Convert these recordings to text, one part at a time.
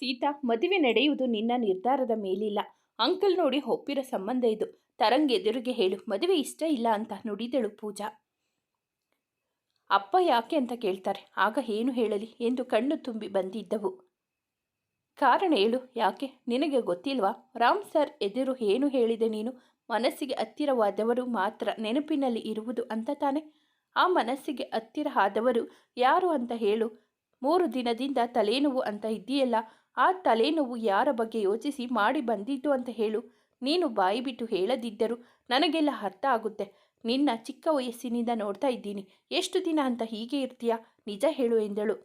ಸೀತಾ, ಮದುವೆ ನಡೆಯುವುದು ನಿನ್ನ ನಿರ್ಧಾರದ ಮೇಲಿಲ್ಲ. ಅಂಕಲ್ ನೋಡಿ ಒಪ್ಪಿರೋ ಸಂಬಂಧ ಇದು. ತರಂಗ್ ಎದುರಿಗೆ ಹೇಳು, ಮದುವೆ ಇಷ್ಟ ಇಲ್ಲ ಅಂತ ನುಡಿದಳು ಪೂಜಾ. ಅಪ್ಪ ಯಾಕೆ ಅಂತ ಕೇಳ್ತಾರೆ. ಆಗ ಏನು ಹೇಳಲಿ ಎಂದು ಕಣ್ಣು ತುಂಬಿ ಬಂದಿದ್ದವು. ಕಾರಣ ಹೇಳು, ಯಾಕೆ? ನಿನಗೆ ಗೊತ್ತಿಲ್ವಾ? ರಾಮ್ ಸರ್ ಎದುರು ಏನು ಹೇಳಿದೆ ನೀನು? ಮನಸ್ಸಿಗೆ ಹತ್ತಿರವಾದವರು ಮಾತ್ರ ನೆನಪಿನಲ್ಲಿ ಇರುವುದು ಅಂತ ತಾನೆ? ಆ ಮನಸ್ಸಿಗೆ ಹತ್ತಿರ ಆದವರು ಯಾರು ಅಂತ ಹೇಳು. ಮೂರು ದಿನದಿಂದ ತಲೆನೋವು ಅಂತ ಇದ್ದೀಯಲ್ಲ ಆ ತಲೆನೋವು ಯಾರ ಬಗ್ಗೆ ಯೋಚಿಸಿ ಮಾಡಿ ಬಂದಿದ್ದು ಅಂತ ಹೇಳು. ನೀನು ಬಾಯಿ ಬಿಟ್ಟು ಹೇಳದಿದ್ದರೂ ನನಗೆಲ್ಲ ಅರ್ಥ ಆಗುತ್ತೆ. ನಿನ್ನ ಚಿಕ್ಕ ವಯಸ್ಸಿನಿಂದ ನೋಡ್ತಾ ಇದ್ದೀನಿ. ಎಷ್ಟು ದಿನ ಅಂತ ಹೀಗೆ ಇರ್ತೀಯಾ? ನಿಜ ಹೇಳು ಎಂದಳು.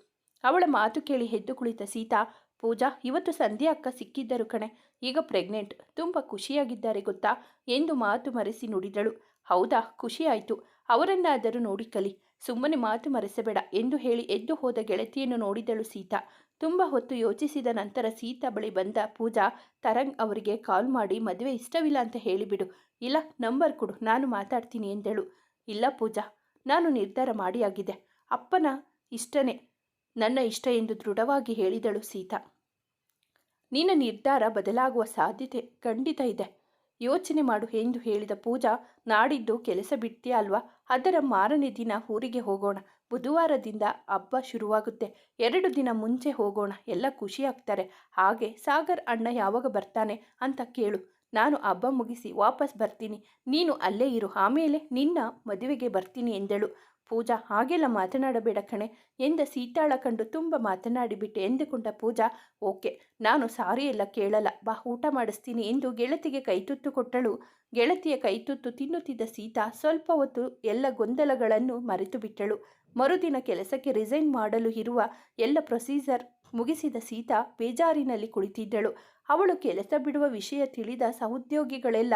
ಅವಳ ಮಾತು ಕೇಳಿ ಎದ್ದು ಕುಳಿತ ಸೀತಾ, ಪೂಜಾ, ಇವತ್ತು ಸಂಧ್ಯಾ ಅಕ್ಕ ಸಿಕ್ಕಿದ್ದರು ಕಣೆ. ಈಗ ಪ್ರೆಗ್ನೆಂಟ್. ತುಂಬ ಖುಷಿಯಾಗಿದ್ದಾರೆ ಗೊತ್ತಾ? ಎಂದು ಮಾತು ಮರೆಸಿ ನುಡಿದಳು. ಹೌದಾ? ಖುಷಿಯಾಯಿತು ಅವರನ್ನಾದರೂ ನೋಡಿ ಕಲಿ. ಸುಮ್ಮನೆ ಮಾತು ಮರೆಸಬೇಡ ಎಂದು ಹೇಳಿ ಎದ್ದು ಹೋದ ಗೆಳತಿಯನ್ನು ನೋಡಿದಳು ಸೀತಾ. ತುಂಬ ಹೊತ್ತು ಯೋಚಿಸಿದ ನಂತರ ಸೀತಾ ಬಳಿ ಬಂದ ಪೂಜಾ, ತರಂಗ್ ಅವರಿಗೆ ಕಾಲ್ ಮಾಡಿ, ಮದುವೆ ಇಷ್ಟವಿಲ್ಲ ಅಂತ ಹೇಳಿಬಿಡು ಇಲ್ಲ, ನಂಬರ್ ಕೊಡು. ನಾನು ಮಾತಾಡ್ತೀನಿ ಎಂದಳು. ಇಲ್ಲ ಪೂಜಾ, ನಾನು ನಿರ್ಧಾರ ಮಾಡಿಯಾಗಿದೆ ಅಪ್ಪನ ಇಷ್ಟನೇ, ನನ್ನ ಇಷ್ಟ ಎಂದು ದೃಢವಾಗಿ ಹೇಳಿದಳು ಸೀತಾ. ನಿನ್ನ ನಿರ್ಧಾರ ಬದಲಾಗುವ ಸಾಧ್ಯತೆ ಖಂಡಿತ ಇದೆ. ಯೋಚನೆ ಮಾಡು ಎಂದು ಹೇಳಿದ ಪೂಜಾ, ನಾಡಿದ್ದು ಕೆಲಸ ಬಿಡ್ತೀಯ ಅಲ್ವಾ? ಅದರ ಮಾರನೇ ದಿನ ಊರಿಗೆ ಹೋಗೋಣ. ಬುಧವಾರದಿಂದ ಹಬ್ಬ ಶುರುವಾಗುತ್ತೆ. ಎರಡು ದಿನ ಮುಂಚೆ ಹೋಗೋಣ, ಎಲ್ಲ ಖುಷಿ ಆಗ್ತಾರೆ. ಹಾಗೆ ಸಾಗರ್ ಅಣ್ಣ ಯಾವಾಗ ಬರ್ತಾನೆ ಅಂತ ಕೇಳು. ನಾನು ಹಬ್ಬ ಮುಗಿಸಿ ವಾಪಸ್ ಬರ್ತೀನಿ. ನೀನು ಅಲ್ಲೇ ಇರು, ಆಮೇಲೆ ನಿನ್ನ ಮದುವೆಗೆ ಬರ್ತೀನಿ ಎಂದಳು. ಪೂಜಾ, ಹಾಗೆಲ್ಲ ಮಾತನಾಡಬೇಡ ಕಣೆ. ಎಂದ ಸೀತಾಳ ಕಂಡು ತುಂಬ ಮಾತನಾಡಿಬಿಟ್ಟೆ ಎಂದುಕೊಂಡ ಪೂಜಾ, ಓಕೆ, ನಾನು ಸಾರಿ ಎಲ್ಲ ಕೇಳಲ್ಲ. ಬಾ, ಊಟ ಮಾಡಿಸ್ತೀನಿ ಎಂದು ಗೆಳತಿಗೆ ಕೈತುತ್ತು ಕೊಟ್ಟಳು. ಗೆಳತಿಯ ಕೈತುತ್ತು ತಿನ್ನುತ್ತಿದ್ದ ಸೀತಾ ಸ್ವಲ್ಪ ಹೊತ್ತು ಎಲ್ಲ ಗೊಂದಲಗಳನ್ನು ಮರೆತು ಬಿಟ್ಟಳು ಮರುದಿನ ಕೆಲಸಕ್ಕೆ ರಿಸೈನ್ ಮಾಡಲು ಇರುವ ಎಲ್ಲ ಪ್ರೊಸೀಜರ್ ಮುಗಿಸಿದ ಸೀತಾ ಬೇಜಾರಿನಲ್ಲಿ ಕುಳಿತಿದ್ದಳು. ಅವಳು ಕೆಲಸ ಬಿಡುವ ವಿಷಯ ತಿಳಿದ ಸಹೋದ್ಯೋಗಿಗಳೆಲ್ಲ,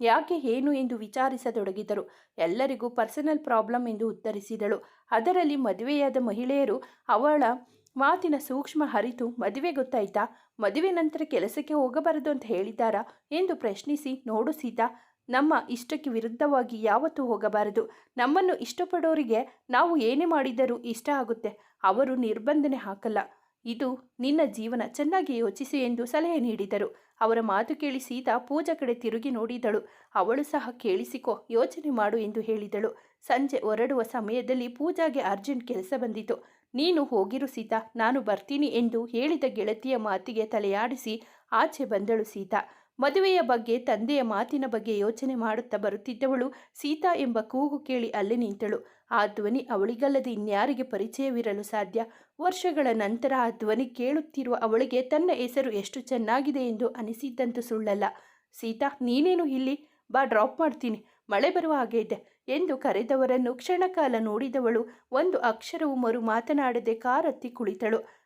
ಯಾಕೆ ಏನು ಎಂದು ವಿಚಾರಿಸತೊಡಗಿದರು. ಎಲ್ಲರಿಗೂ ಪರ್ಸನಲ್ ಪ್ರಾಬ್ಲಮ್ ಎಂದು ಉತ್ತರಿಸಿದಳು. ಅದರಲ್ಲಿ ಮದುವೆಯಾದ ಮಹಿಳೆಯರು ಅವಳ ಮಾತಿನ ಸೂಕ್ಷ್ಮ ಹರಿತು ಮದುವೆ ಗೊತ್ತಾಯ್ತಾ? ಮದುವೆ ನಂತರ ಕೆಲಸಕ್ಕೆ ಹೋಗಬಾರದು ಅಂತ ಹೇಳಿದ್ದಾರಾ? ಎಂದು ಪ್ರಶ್ನಿಸಿ, ನೋಡು ಸೀತಾ ನಮ್ಮ ಇಷ್ಟಕ್ಕೆ ವಿರುದ್ಧವಾಗಿ ಯಾವತ್ತೂ ಹೋಗಬಾರದು. ನಮ್ಮನ್ನು ಇಷ್ಟಪಡೋರಿಗೆ ನಾವು ಏನೇ ಮಾಡಿದರೂ ಇಷ್ಟ ಆಗುತ್ತೆ. ಅವರು ನಿರ್ಬಂಧನೆ ಹಾಕಲ್ಲ. ಇದು ನಿನ್ನ ಜೀವನ. ಚೆನ್ನಾಗಿ ಯೋಚಿಸಿ ಎಂದು ಸಲಹೆ ನೀಡಿದರು. ಅವರ ಮಾತು ಕೇಳಿ ಸೀತಾ ಪೂಜಾ ಕಡೆ ತಿರುಗಿ ನೋಡಿದಳು. ಅವಳು ಸಹ ಕೇಳಿಸಿಕೊ, ಯೋಚನೆ ಮಾಡು ಎಂದು ಹೇಳಿದಳು. ಸಂಜೆ ಹೊರಡುವ ಸಮಯದಲ್ಲಿ ಪೂಜಾಗೆ ಅರ್ಜೆಂಟ್ ಕೆಲಸ ಬಂದಿತು. ನೀನು ಹೋಗಿರು ಸೀತಾ. ನಾನು ಬರ್ತೀನಿ ಎಂದು ಹೇಳಿದ ಗೆಳತಿಯ ಮಾತಿಗೆ ತಲೆಯಾಡಿಸಿ ಆಚೆ ಬಂದಳು ಸೀತಾ. ಮದುವೆಯ ಬಗ್ಗೆ, ತಂದೆಯ ಮಾತಿನ ಬಗ್ಗೆ ಯೋಚನೆ ಮಾಡುತ್ತಾ ಬರುತ್ತಿದ್ದವಳು ಸೀತಾ ಎಂಬ ಕೂಗು ಕೇಳಿ ಅಲ್ಲಿ ನಿಂತಳು. ಆ ಧ್ವನಿ ಅವಳಿಗಲ್ಲದೆ ಇನ್ಯಾರಿಗೆ ಪರಿಚಯವಿರಲು ಸಾಧ್ಯ? ವರ್ಷಗಳ ನಂತರ ಆ ಧ್ವನಿ ಕೇಳುತ್ತಿರುವ ಅವಳಿಗೆ ತನ್ನ ಹೆಸರು ಎಷ್ಟು ಚೆನ್ನಾಗಿದೆ ಎಂದು ಅನಿಸಿದ್ದಂತೂ ಸುಳ್ಳಲ್ಲ. ಸೀತಾ, ನೀನೇನು ಇಲ್ಲಿ? ಬಾ, ಡ್ರಾಪ್ ಮಾಡ್ತೀನಿ. ಮಳೆ ಬರುವ ಹಾಗೆ ಇದೆ ಎಂದು ಕರೆದವರನ್ನು ಕ್ಷಣಕಾಲ ನೋಡಿದವಳು. ಒಂದು ಅಕ್ಷರವು ಮರು ಮಾತನಾಡದೆ ಕಾರತ್ತಿ ಕುಳಿತಳು.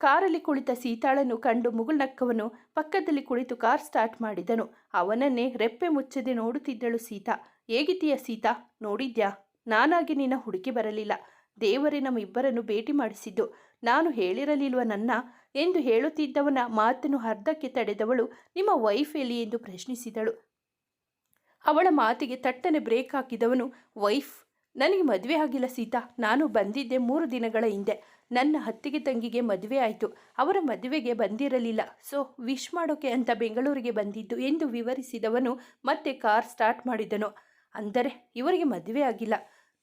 ಕಾರಲ್ಲಿ ಕುಳಿತ ಸೀತಾಳನ್ನು ಕಂಡು ಮುಗುಳ್ನಕ್ಕವನು ಪಕ್ಕದಲ್ಲಿ ಕುಳಿತು ಕಾರ್ ಸ್ಟಾರ್ಟ್ ಮಾಡಿದನು. ಅವನನ್ನೇ ರೆಪ್ಪೆ ಮುಚ್ಚದೆ ನೋಡುತ್ತಿದ್ದಳು ಸೀತಾ. ಹೇಗಿದ್ದೀಯ ಸೀತಾ? ನೋಡಿದ್ಯಾ? ನಾನಾಗಿ ನಿನ್ನ ಹುಡುಕಿ ಬರಲಿಲ್ಲ. ದೇವರೇ, ನಮ್ಮಿಬ್ಬರನ್ನು ಭೇಟಿ ಮಾಡಿಸಿದ್ದು. ನಾನು ಹೇಳಿರಲಿಲ್ವ ನನ್ನ? ಎಂದು ಹೇಳುತ್ತಿದ್ದವನ ಮಾತನ್ನು ಅರ್ಧಕ್ಕೆ ತಡೆದವಳು ನಿಮ್ಮ ವೈಫ್ ಎಲ್ಲಿ ಎಂದು ಪ್ರಶ್ನಿಸಿದಳು. ಅವಳ ಮಾತಿಗೆ ತಟ್ಟನೆ ಬ್ರೇಕ್ ಹಾಕಿದವನು, ವೈಫ್ ನನಗೆ ಮದುವೆ ಆಗಿಲ್ಲ ಸೀತಾ. ನಾನು ಬಂದಿದ್ದೆ ಮೂರು ದಿನಗಳ ಹಿಂದೆ. ನನ್ನ ಹತ್ತಿಗೆ ತಂಗಿಗೆ ಮದುವೆ ಆಯಿತು. ಅವರ ಮದುವೆಗೆ ಬಂದಿರಲಿಲ್ಲ. ಸೊ, ವಿಶ್ ಮಾಡೋಕೆ ಅಂತ ಬೆಂಗಳೂರಿಗೆ ಬಂದಿದ್ದು ಎಂದು ವಿವರಿಸಿದವನು ಮತ್ತೆ ಕಾರ್ ಸ್ಟಾರ್ಟ್ ಮಾಡಿದನು. ಅಂದರೆ, ಇವರಿಗೆ ಮದುವೆ ಆಗಿಲ್ಲ.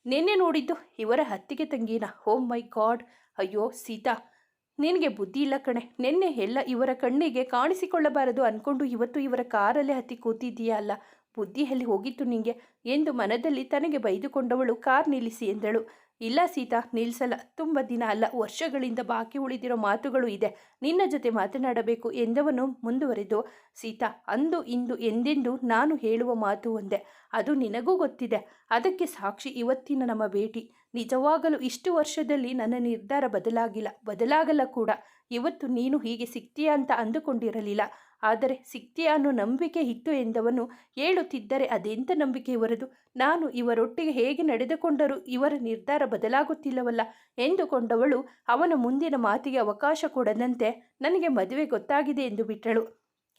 ನಿನ್ನೆ ನೋಡಿದ್ದು ಇವರ ಹತ್ತಿಗೆ ತಂಗಿನ. Oh my God. ಅಯ್ಯೋ, ಸೀತಾ. ನಿನಗೆ ಬುದ್ಧಿ ಇಲ್ಲ ಕಣೆ. ನಿನ್ನೆ ಎಲ್ಲ ಇವರ ಕಣ್ಣಿಗೆ ಕಾಣಿಸಿಕೊಳ್ಳಬಾರದು ಅಂದ್ಕೊಂಡು ಇವತ್ತು ಇವರ ಕಾರಲ್ಲೇ ಹತ್ತಿ ಕೂತಿದ್ದೀಯಾ ಅಲ್ಲ ಬುದ್ಧಿ ಎಲ್ಲಿ ಹೋಗಿತ್ತು ನಿಂಗೆ ಎಂದು ಮನದಲ್ಲಿ ತನಗೆ ಬೈದುಕೊಂಡವಳು ಕಾರ್ ನಿಲ್ಲಿಸಿ ಎಂದಳು. ಇಲ್ಲ ಸೀತಾ ನಿಲ್ಲಿಸಲ್ಲ ತುಂಬ ದಿನ ಅಲ್ಲ, ವರ್ಷಗಳಿಂದ ಬಾಕಿ ಉಳಿದಿರೋ ಮಾತುಗಳು ಇದೆ. ನಿನ್ನ ಜೊತೆ ಮಾತನಾಡಬೇಕು ಎಂದವನು ಮುಂದುವರೆದು, ಸೀತಾ, ಅಂದು ಇಂದು ಎಂದೆಂದು ನಾನು ಹೇಳುವ ಮಾತು ಒಂದೇ. ಅದು ನಿನಗೂ ಗೊತ್ತಿದೆ. ಅದಕ್ಕೆ ಸಾಕ್ಷಿ ಇವತ್ತಿನ ನಮ್ಮ ಭೇಟಿ. ನಿಜವಾಗಲೂ ಇಷ್ಟು ವರ್ಷದಲ್ಲಿ ನನ್ನ ನಿರ್ಧಾರ ಬದಲಾಗಿಲ್ಲ, ಬದಲಾಗಲ್ಲ ಕೂಡ. ಇವತ್ತು ನೀನು ಹೀಗೆ ಸಿಗ್ತೀಯ ಅಂತ ಅಂದುಕೊಂಡಿರಲಿಲ್ಲ. ಆದರೆ ಸಿಗ್ತೀಯ ಅನ್ನೋ ನಂಬಿಕೆ ಇತ್ತು ಎಂದವನು ಹೇಳುತ್ತಿದ್ದರೆ ಅದೆಂಥ ನಂಬಿಕೆ ಇವರದು ನಾನು ಇವರೊಟ್ಟಿಗೆ ಹೇಗೆ ನಡೆದುಕೊಂಡರೂ ಇವರ ನಿರ್ಧಾರ ಬದಲಾಗುತ್ತಿಲ್ಲವಲ್ಲ ಎಂದುಕೊಂಡವಳು ಅವನ ಮುಂದಿನ ಮಾತಿಗೆ ಅವಕಾಶ ಕೊಡದಂತೆ ನನಗೆ ಮದುವೆ ಗೊತ್ತಾಗಿದೆ ಎಂದು ಬಿಟ್ಟಳು.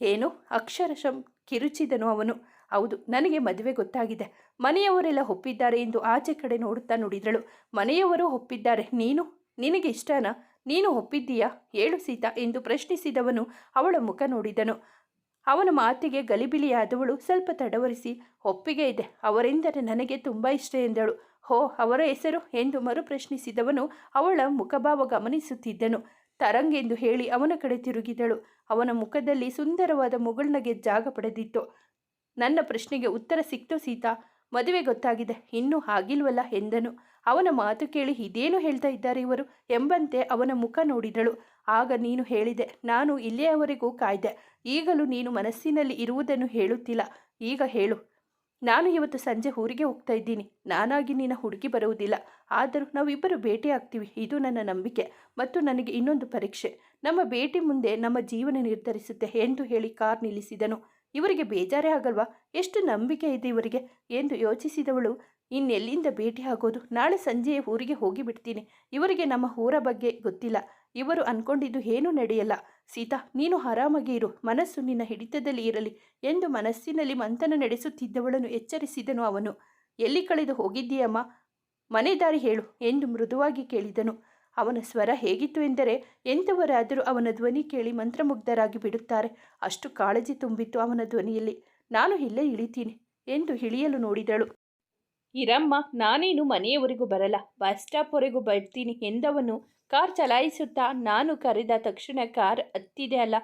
ಏನು? ಅಕ್ಷರಶಂ ಕಿರುಚಿದನು ಅವನು. ಹೌದು, ನನಗೆ ಮದುವೆ ಗೊತ್ತಾಗಿದೆ. ಮನೆಯವರೆಲ್ಲ ಒಪ್ಪಿದ್ದಾರೆ ಎಂದು ಆಚೆ ಕಡೆ ನೋಡುತ್ತಾ ನುಡಿದಳು. ಮನೆಯವರು ಒಪ್ಪಿದ್ದಾರೆ. ನೀನು? ನಿನಗೆ ಇಷ್ಟನಾ? ನೀನು ಒಪ್ಪಿದ್ದೀಯಾ? ಹೇಳು ಸೀತಾ ಎಂದು ಪ್ರಶ್ನಿಸಿದವನು ಅವಳ ಮುಖ ನೋಡಿದನು. ಅವನ ಮಾತಿಗೆ ಗಲಿಬಿಲಿಯಾದವಳು ಸ್ವಲ್ಪ ತಡವರಿಸಿ, ಒಪ್ಪಿಗೆ ಇದೆ ಅವರೆಂದರೆ ನನಗೆ ತುಂಬ ಇಷ್ಟ ಎಂದಳು. ಹೋ, ಅವರ ಹೆಸರು ಎಂದು ಮರು ಪ್ರಶ್ನಿಸಿದವನು ಅವಳ ಮುಖಭಾವ ಗಮನಿಸುತ್ತಿದ್ದನು. ತರಂಗ್ ಎಂದು ಹೇಳಿ ಅವನ ಕಡೆ ತಿರುಗಿದಳು. ಅವನ ಮುಖದಲ್ಲಿ ಸುಂದರವಾದ ಮುಗುಳ್ನಗೆ ಜಾಗ ಪಡೆದಿತ್ತು. ನನ್ನ ಪ್ರಶ್ನೆಗೆ ಉತ್ತರ ಸಿಕ್ತು ಸೀತಾ. ಮದುವೆ ಗೊತ್ತಾಗಿದೆ, ಇನ್ನೂ ಆಗಿಲ್ವಲ್ಲ ಎಂದನು. ಅವನ ಮಾತು ಕೇಳಿ ಇದೇನು ಹೇಳ್ತಾ ಇದ್ದಾರೆ ಇವರು ಎಂಬಂತೆ ಅವನ ಮುಖ ನೋಡಿದಳು. ಆಗ ನೀನು ಹೇಳಿದೆ, ನಾನು ಇಲ್ಲಿಯವರೆಗೂ ಕಾಯ್ದೆ. ಈಗಲೂ ನೀನು ಮನಸ್ಸಿನಲ್ಲಿ ಇರುವುದನ್ನು ಹೇಳುತ್ತಿಲ್ಲ. ಈಗ ಹೇಳು. ನಾನು ಇವತ್ತು ಸಂಜೆ ಊರಿಗೆ ಹೋಗ್ತಾ ಇದ್ದೀನಿ. ನಾನಾಗಿ ನಿನ್ನ ಹುಡುಗಿ ಬರುವುದಿಲ್ಲ. ಆದರೂ ನಾವಿಬ್ಬರು ಭೇಟಿ ಆಗ್ತೀವಿ. ಇದು ನನ್ನ ನಂಬಿಕೆ ಮತ್ತು ನನಗೆ ಇನ್ನೊಂದು ಪರೀಕ್ಷೆ. ನಮ್ಮ ಭೇಟಿ ಮುಂದೆ ನಮ್ಮ ಜೀವನ ನಿರ್ಧರಿಸುತ್ತೆ ಎಂದು ಹೇಳಿ ಕಾರ್ ನಿಲ್ಲಿಸಿದನು. ಇವರಿಗೆ ಬೇಜಾರೇ ಆಗಲ್ವಾ? ಎಷ್ಟು ನಂಬಿಕೆ ಇದೆ ಇವರಿಗೆ ಎಂದು ಯೋಚಿಸಿದವಳು ಇನ್ನೆಲ್ಲಿಂದ ಭೇಟಿ ಆಗೋದು? ನಾಳೆ ಸಂಜೆಯೇ ಊರಿಗೆ ಹೋಗಿಬಿಡ್ತೀನಿ ಇವರಿಗೆ ನಮ್ಮ ಊರ ಬಗ್ಗೆ ಗೊತ್ತಿಲ್ಲ. ಇವರು ಅನ್ಕೊಂಡಿದ್ದು ಏನೂ ನಡೆಯಲ್ಲ. ಸೀತಾ, ನೀನು ಆರಾಮಾಗಿ ಇರು. ಮನಸ್ಸು ನಿನ್ನ ಹಿಡಿತದಲ್ಲಿ ಇರಲಿ ಎಂದು ಮನಸ್ಸಿನಲ್ಲಿ ಮಂಥನ ನಡೆಸುತ್ತಿದ್ದವಳನ್ನು ಎಚ್ಚರಿಸಿದನು ಅವನು. ಎಲ್ಲಿ ಕಳೆದು ಹೋಗಿದ್ದೀಯಮ್ಮ? ಮನೆ ದಾರಿ ಹೇಳು ಎಂದು ಮೃದುವಾಗಿ ಕೇಳಿದನು. ಅವನ ಸ್ವರ ಹೇಗಿತ್ತು ಎಂದರೆ, ಎಂಥವರಾದರೂ ಅವನ ಧ್ವನಿ ಕೇಳಿ ಮಂತ್ರಮುಗ್ಧರಾಗಿ ಬಿಡುತ್ತಾರೆ. ಅಷ್ಟು ಕಾಳಜಿ ತುಂಬಿತ್ತು ಅವನ ಧ್ವನಿಯಲ್ಲಿ. ನಾನು ಇಲ್ಲೇ ಇಳಿತೀನಿ ಎಂದು ಇಳಿಯಲು ನೋಡಿದಳು. ಇರಮ್ಮ, ನಾನೇನು ಮನೆಯವರೆಗೂ ಬರಲ್ಲ. ಬಸ್ ಸ್ಟಾಪ್ವರೆಗೂ ಬರ್ತೀನಿ ಎಂದವನು ಕಾರ್ ಚಲಾಯಿಸುತ್ತಾ ನಾನು ಕರೆದ ತಕ್ಷಣ ಕಾರ್ ಹತ್ತಿದೆ ಅಲ್ಲ,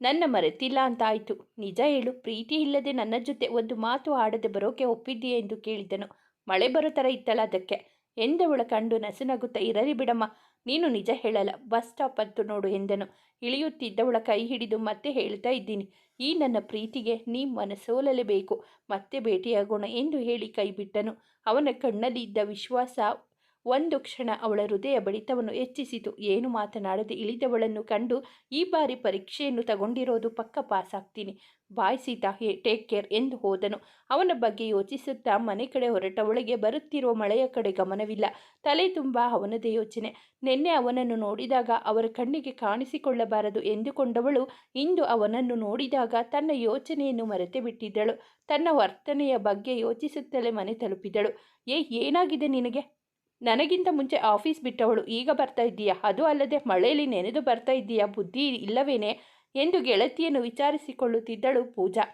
ನನ್ನ ಮರೆತಿಲ್ಲ ಅಂತಾಯಿತು. ನಿಜ ಹೇಳು, ಪ್ರೀತಿ ಇಲ್ಲದೆ ನನ್ನ ಜೊತೆ ಒಂದು ಮಾತು ಆಡದೆ ಬರೋಕೆ ಒಪ್ಪಿದ್ದೀಯೆ ಎಂದು ಕೇಳಿದನು. ಮಳೆ ಬರೋ ಥರ ಇತ್ತಲ್ಲ ಅದಕ್ಕೆ ಎಂದವಳ ಕಂಡು ನಸುನಗುತ್ತಾ, ಇರಲಿ ಬಿಡಮ್ಮ ನೀನು ನಿಜ ಹೇಳಲ್ಲ. ಬಸ್ ಸ್ಟಾಪ್ ಅಂತೂ ನೋಡು ಎಂದನು. ಇಳಿಯುತ್ತಿದ್ದವಳ ಕೈ ಹಿಡಿದು ಮತ್ತೆ ಹೇಳ್ತಾ ಇದ್ದೀನಿ. ಈ ನನ್ನ ಪ್ರೀತಿಗೆ ನೀ ಮನಸೋಲಲೇಬೇಕು. ಮತ್ತೆ ಭೇಟಿಯಾಗೋಣ ಎಂದು ಹೇಳಿ ಕೈಬಿಟ್ಟನು ಅವನ ಕಣ್ಣಲ್ಲಿದ್ದ ವಿಶ್ವಾಸ ಒಂದು ಕ್ಷಣ ಅವಳ ಹೃದಯ ಬಡಿತವನ್ನು ಹೆಚ್ಚಿಸಿತು. ಏನು ಮಾತನಾಡದೆ ಇಳಿದವಳನ್ನು ಕಂಡು ಈ ಬಾರಿ ಪರೀಕ್ಷೆಯನ್ನು ತಗೊಂಡಿರೋದು ಪಕ್ಕ ಪಾಸ್ ಆಗ್ತೀನಿ. Bye Sita, hey, take care ಎಂದು ಹೋದನು. ಅವನ ಬಗ್ಗೆ ಯೋಚಿಸುತ್ತಾ ಮನೆ ಕಡೆ ಹೊರಟವಳಿಗೆ ಬರುತ್ತಿರುವ ಮಳೆಯ ಕಡೆ ಗಮನವಿಲ್ಲ. ತಲೆ ತುಂಬ ಅವನದೇ ಯೋಚನೆ. ನಿನ್ನೆ ಅವನನ್ನು ನೋಡಿದಾಗ ಅವರ ಕಣ್ಣಿಗೆ ಕಾಣಿಸಿಕೊಳ್ಳಬಾರದು ಎಂದುಕೊಂಡವಳು ಇಂದು ಅವನನ್ನು ನೋಡಿದಾಗ ತನ್ನ ಯೋಚನೆಯನ್ನು ಮರೆತೆ ಬಿಟ್ಟಿದ್ದಳು. ತನ್ನ ವರ್ತನೆಯ ಬಗ್ಗೆ ಯೋಚಿಸುತ್ತಲೇ ಮನೆ ತಲುಪಿದಳು. ಏ ಏನಾಗಿದೆ ನಿನಗೆ? ನನಗಿಂತ ಮುಂಚೆ ಆಫೀಸ್ ಬಿಟ್ಟವಳು ಈಗ ಬರ್ತಾ ಇದ್ದೀಯಾ? ಅದು ಅಲ್ಲದೆ ಮಳೆಯಲ್ಲಿ ನೆನೆದು ಬರ್ತಾ ಇದ್ದೀಯಾ? ಬುದ್ಧಿ ಇಲ್ಲವೇನೆ? ಎಂದು ಗೆಳತಿಯನ್ನು ವಿಚಾರಿಸಿಕೊಳ್ಳುತ್ತಿದ್ದಳು ಪೂಜಾ.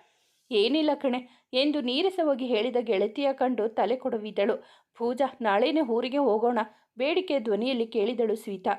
ಏನಿಲ್ಲ ಕಣೆ, ಎಂದು ನೀರಸವಾಗಿ ಹೇಳಿದ ಗೆಳತಿಯ ಕಂಡು ತಲೆ ಕೊಡುವಿದ್ದಳು ಪೂಜಾ, ನಾಳೆನೇ ಊರಿಗೆ ಹೋಗೋಣ. ಬೇಡಿಕೆ ಧ್ವನಿಯಲ್ಲಿ ಕೇಳಿದಳು ಸ್ವೀತಾ.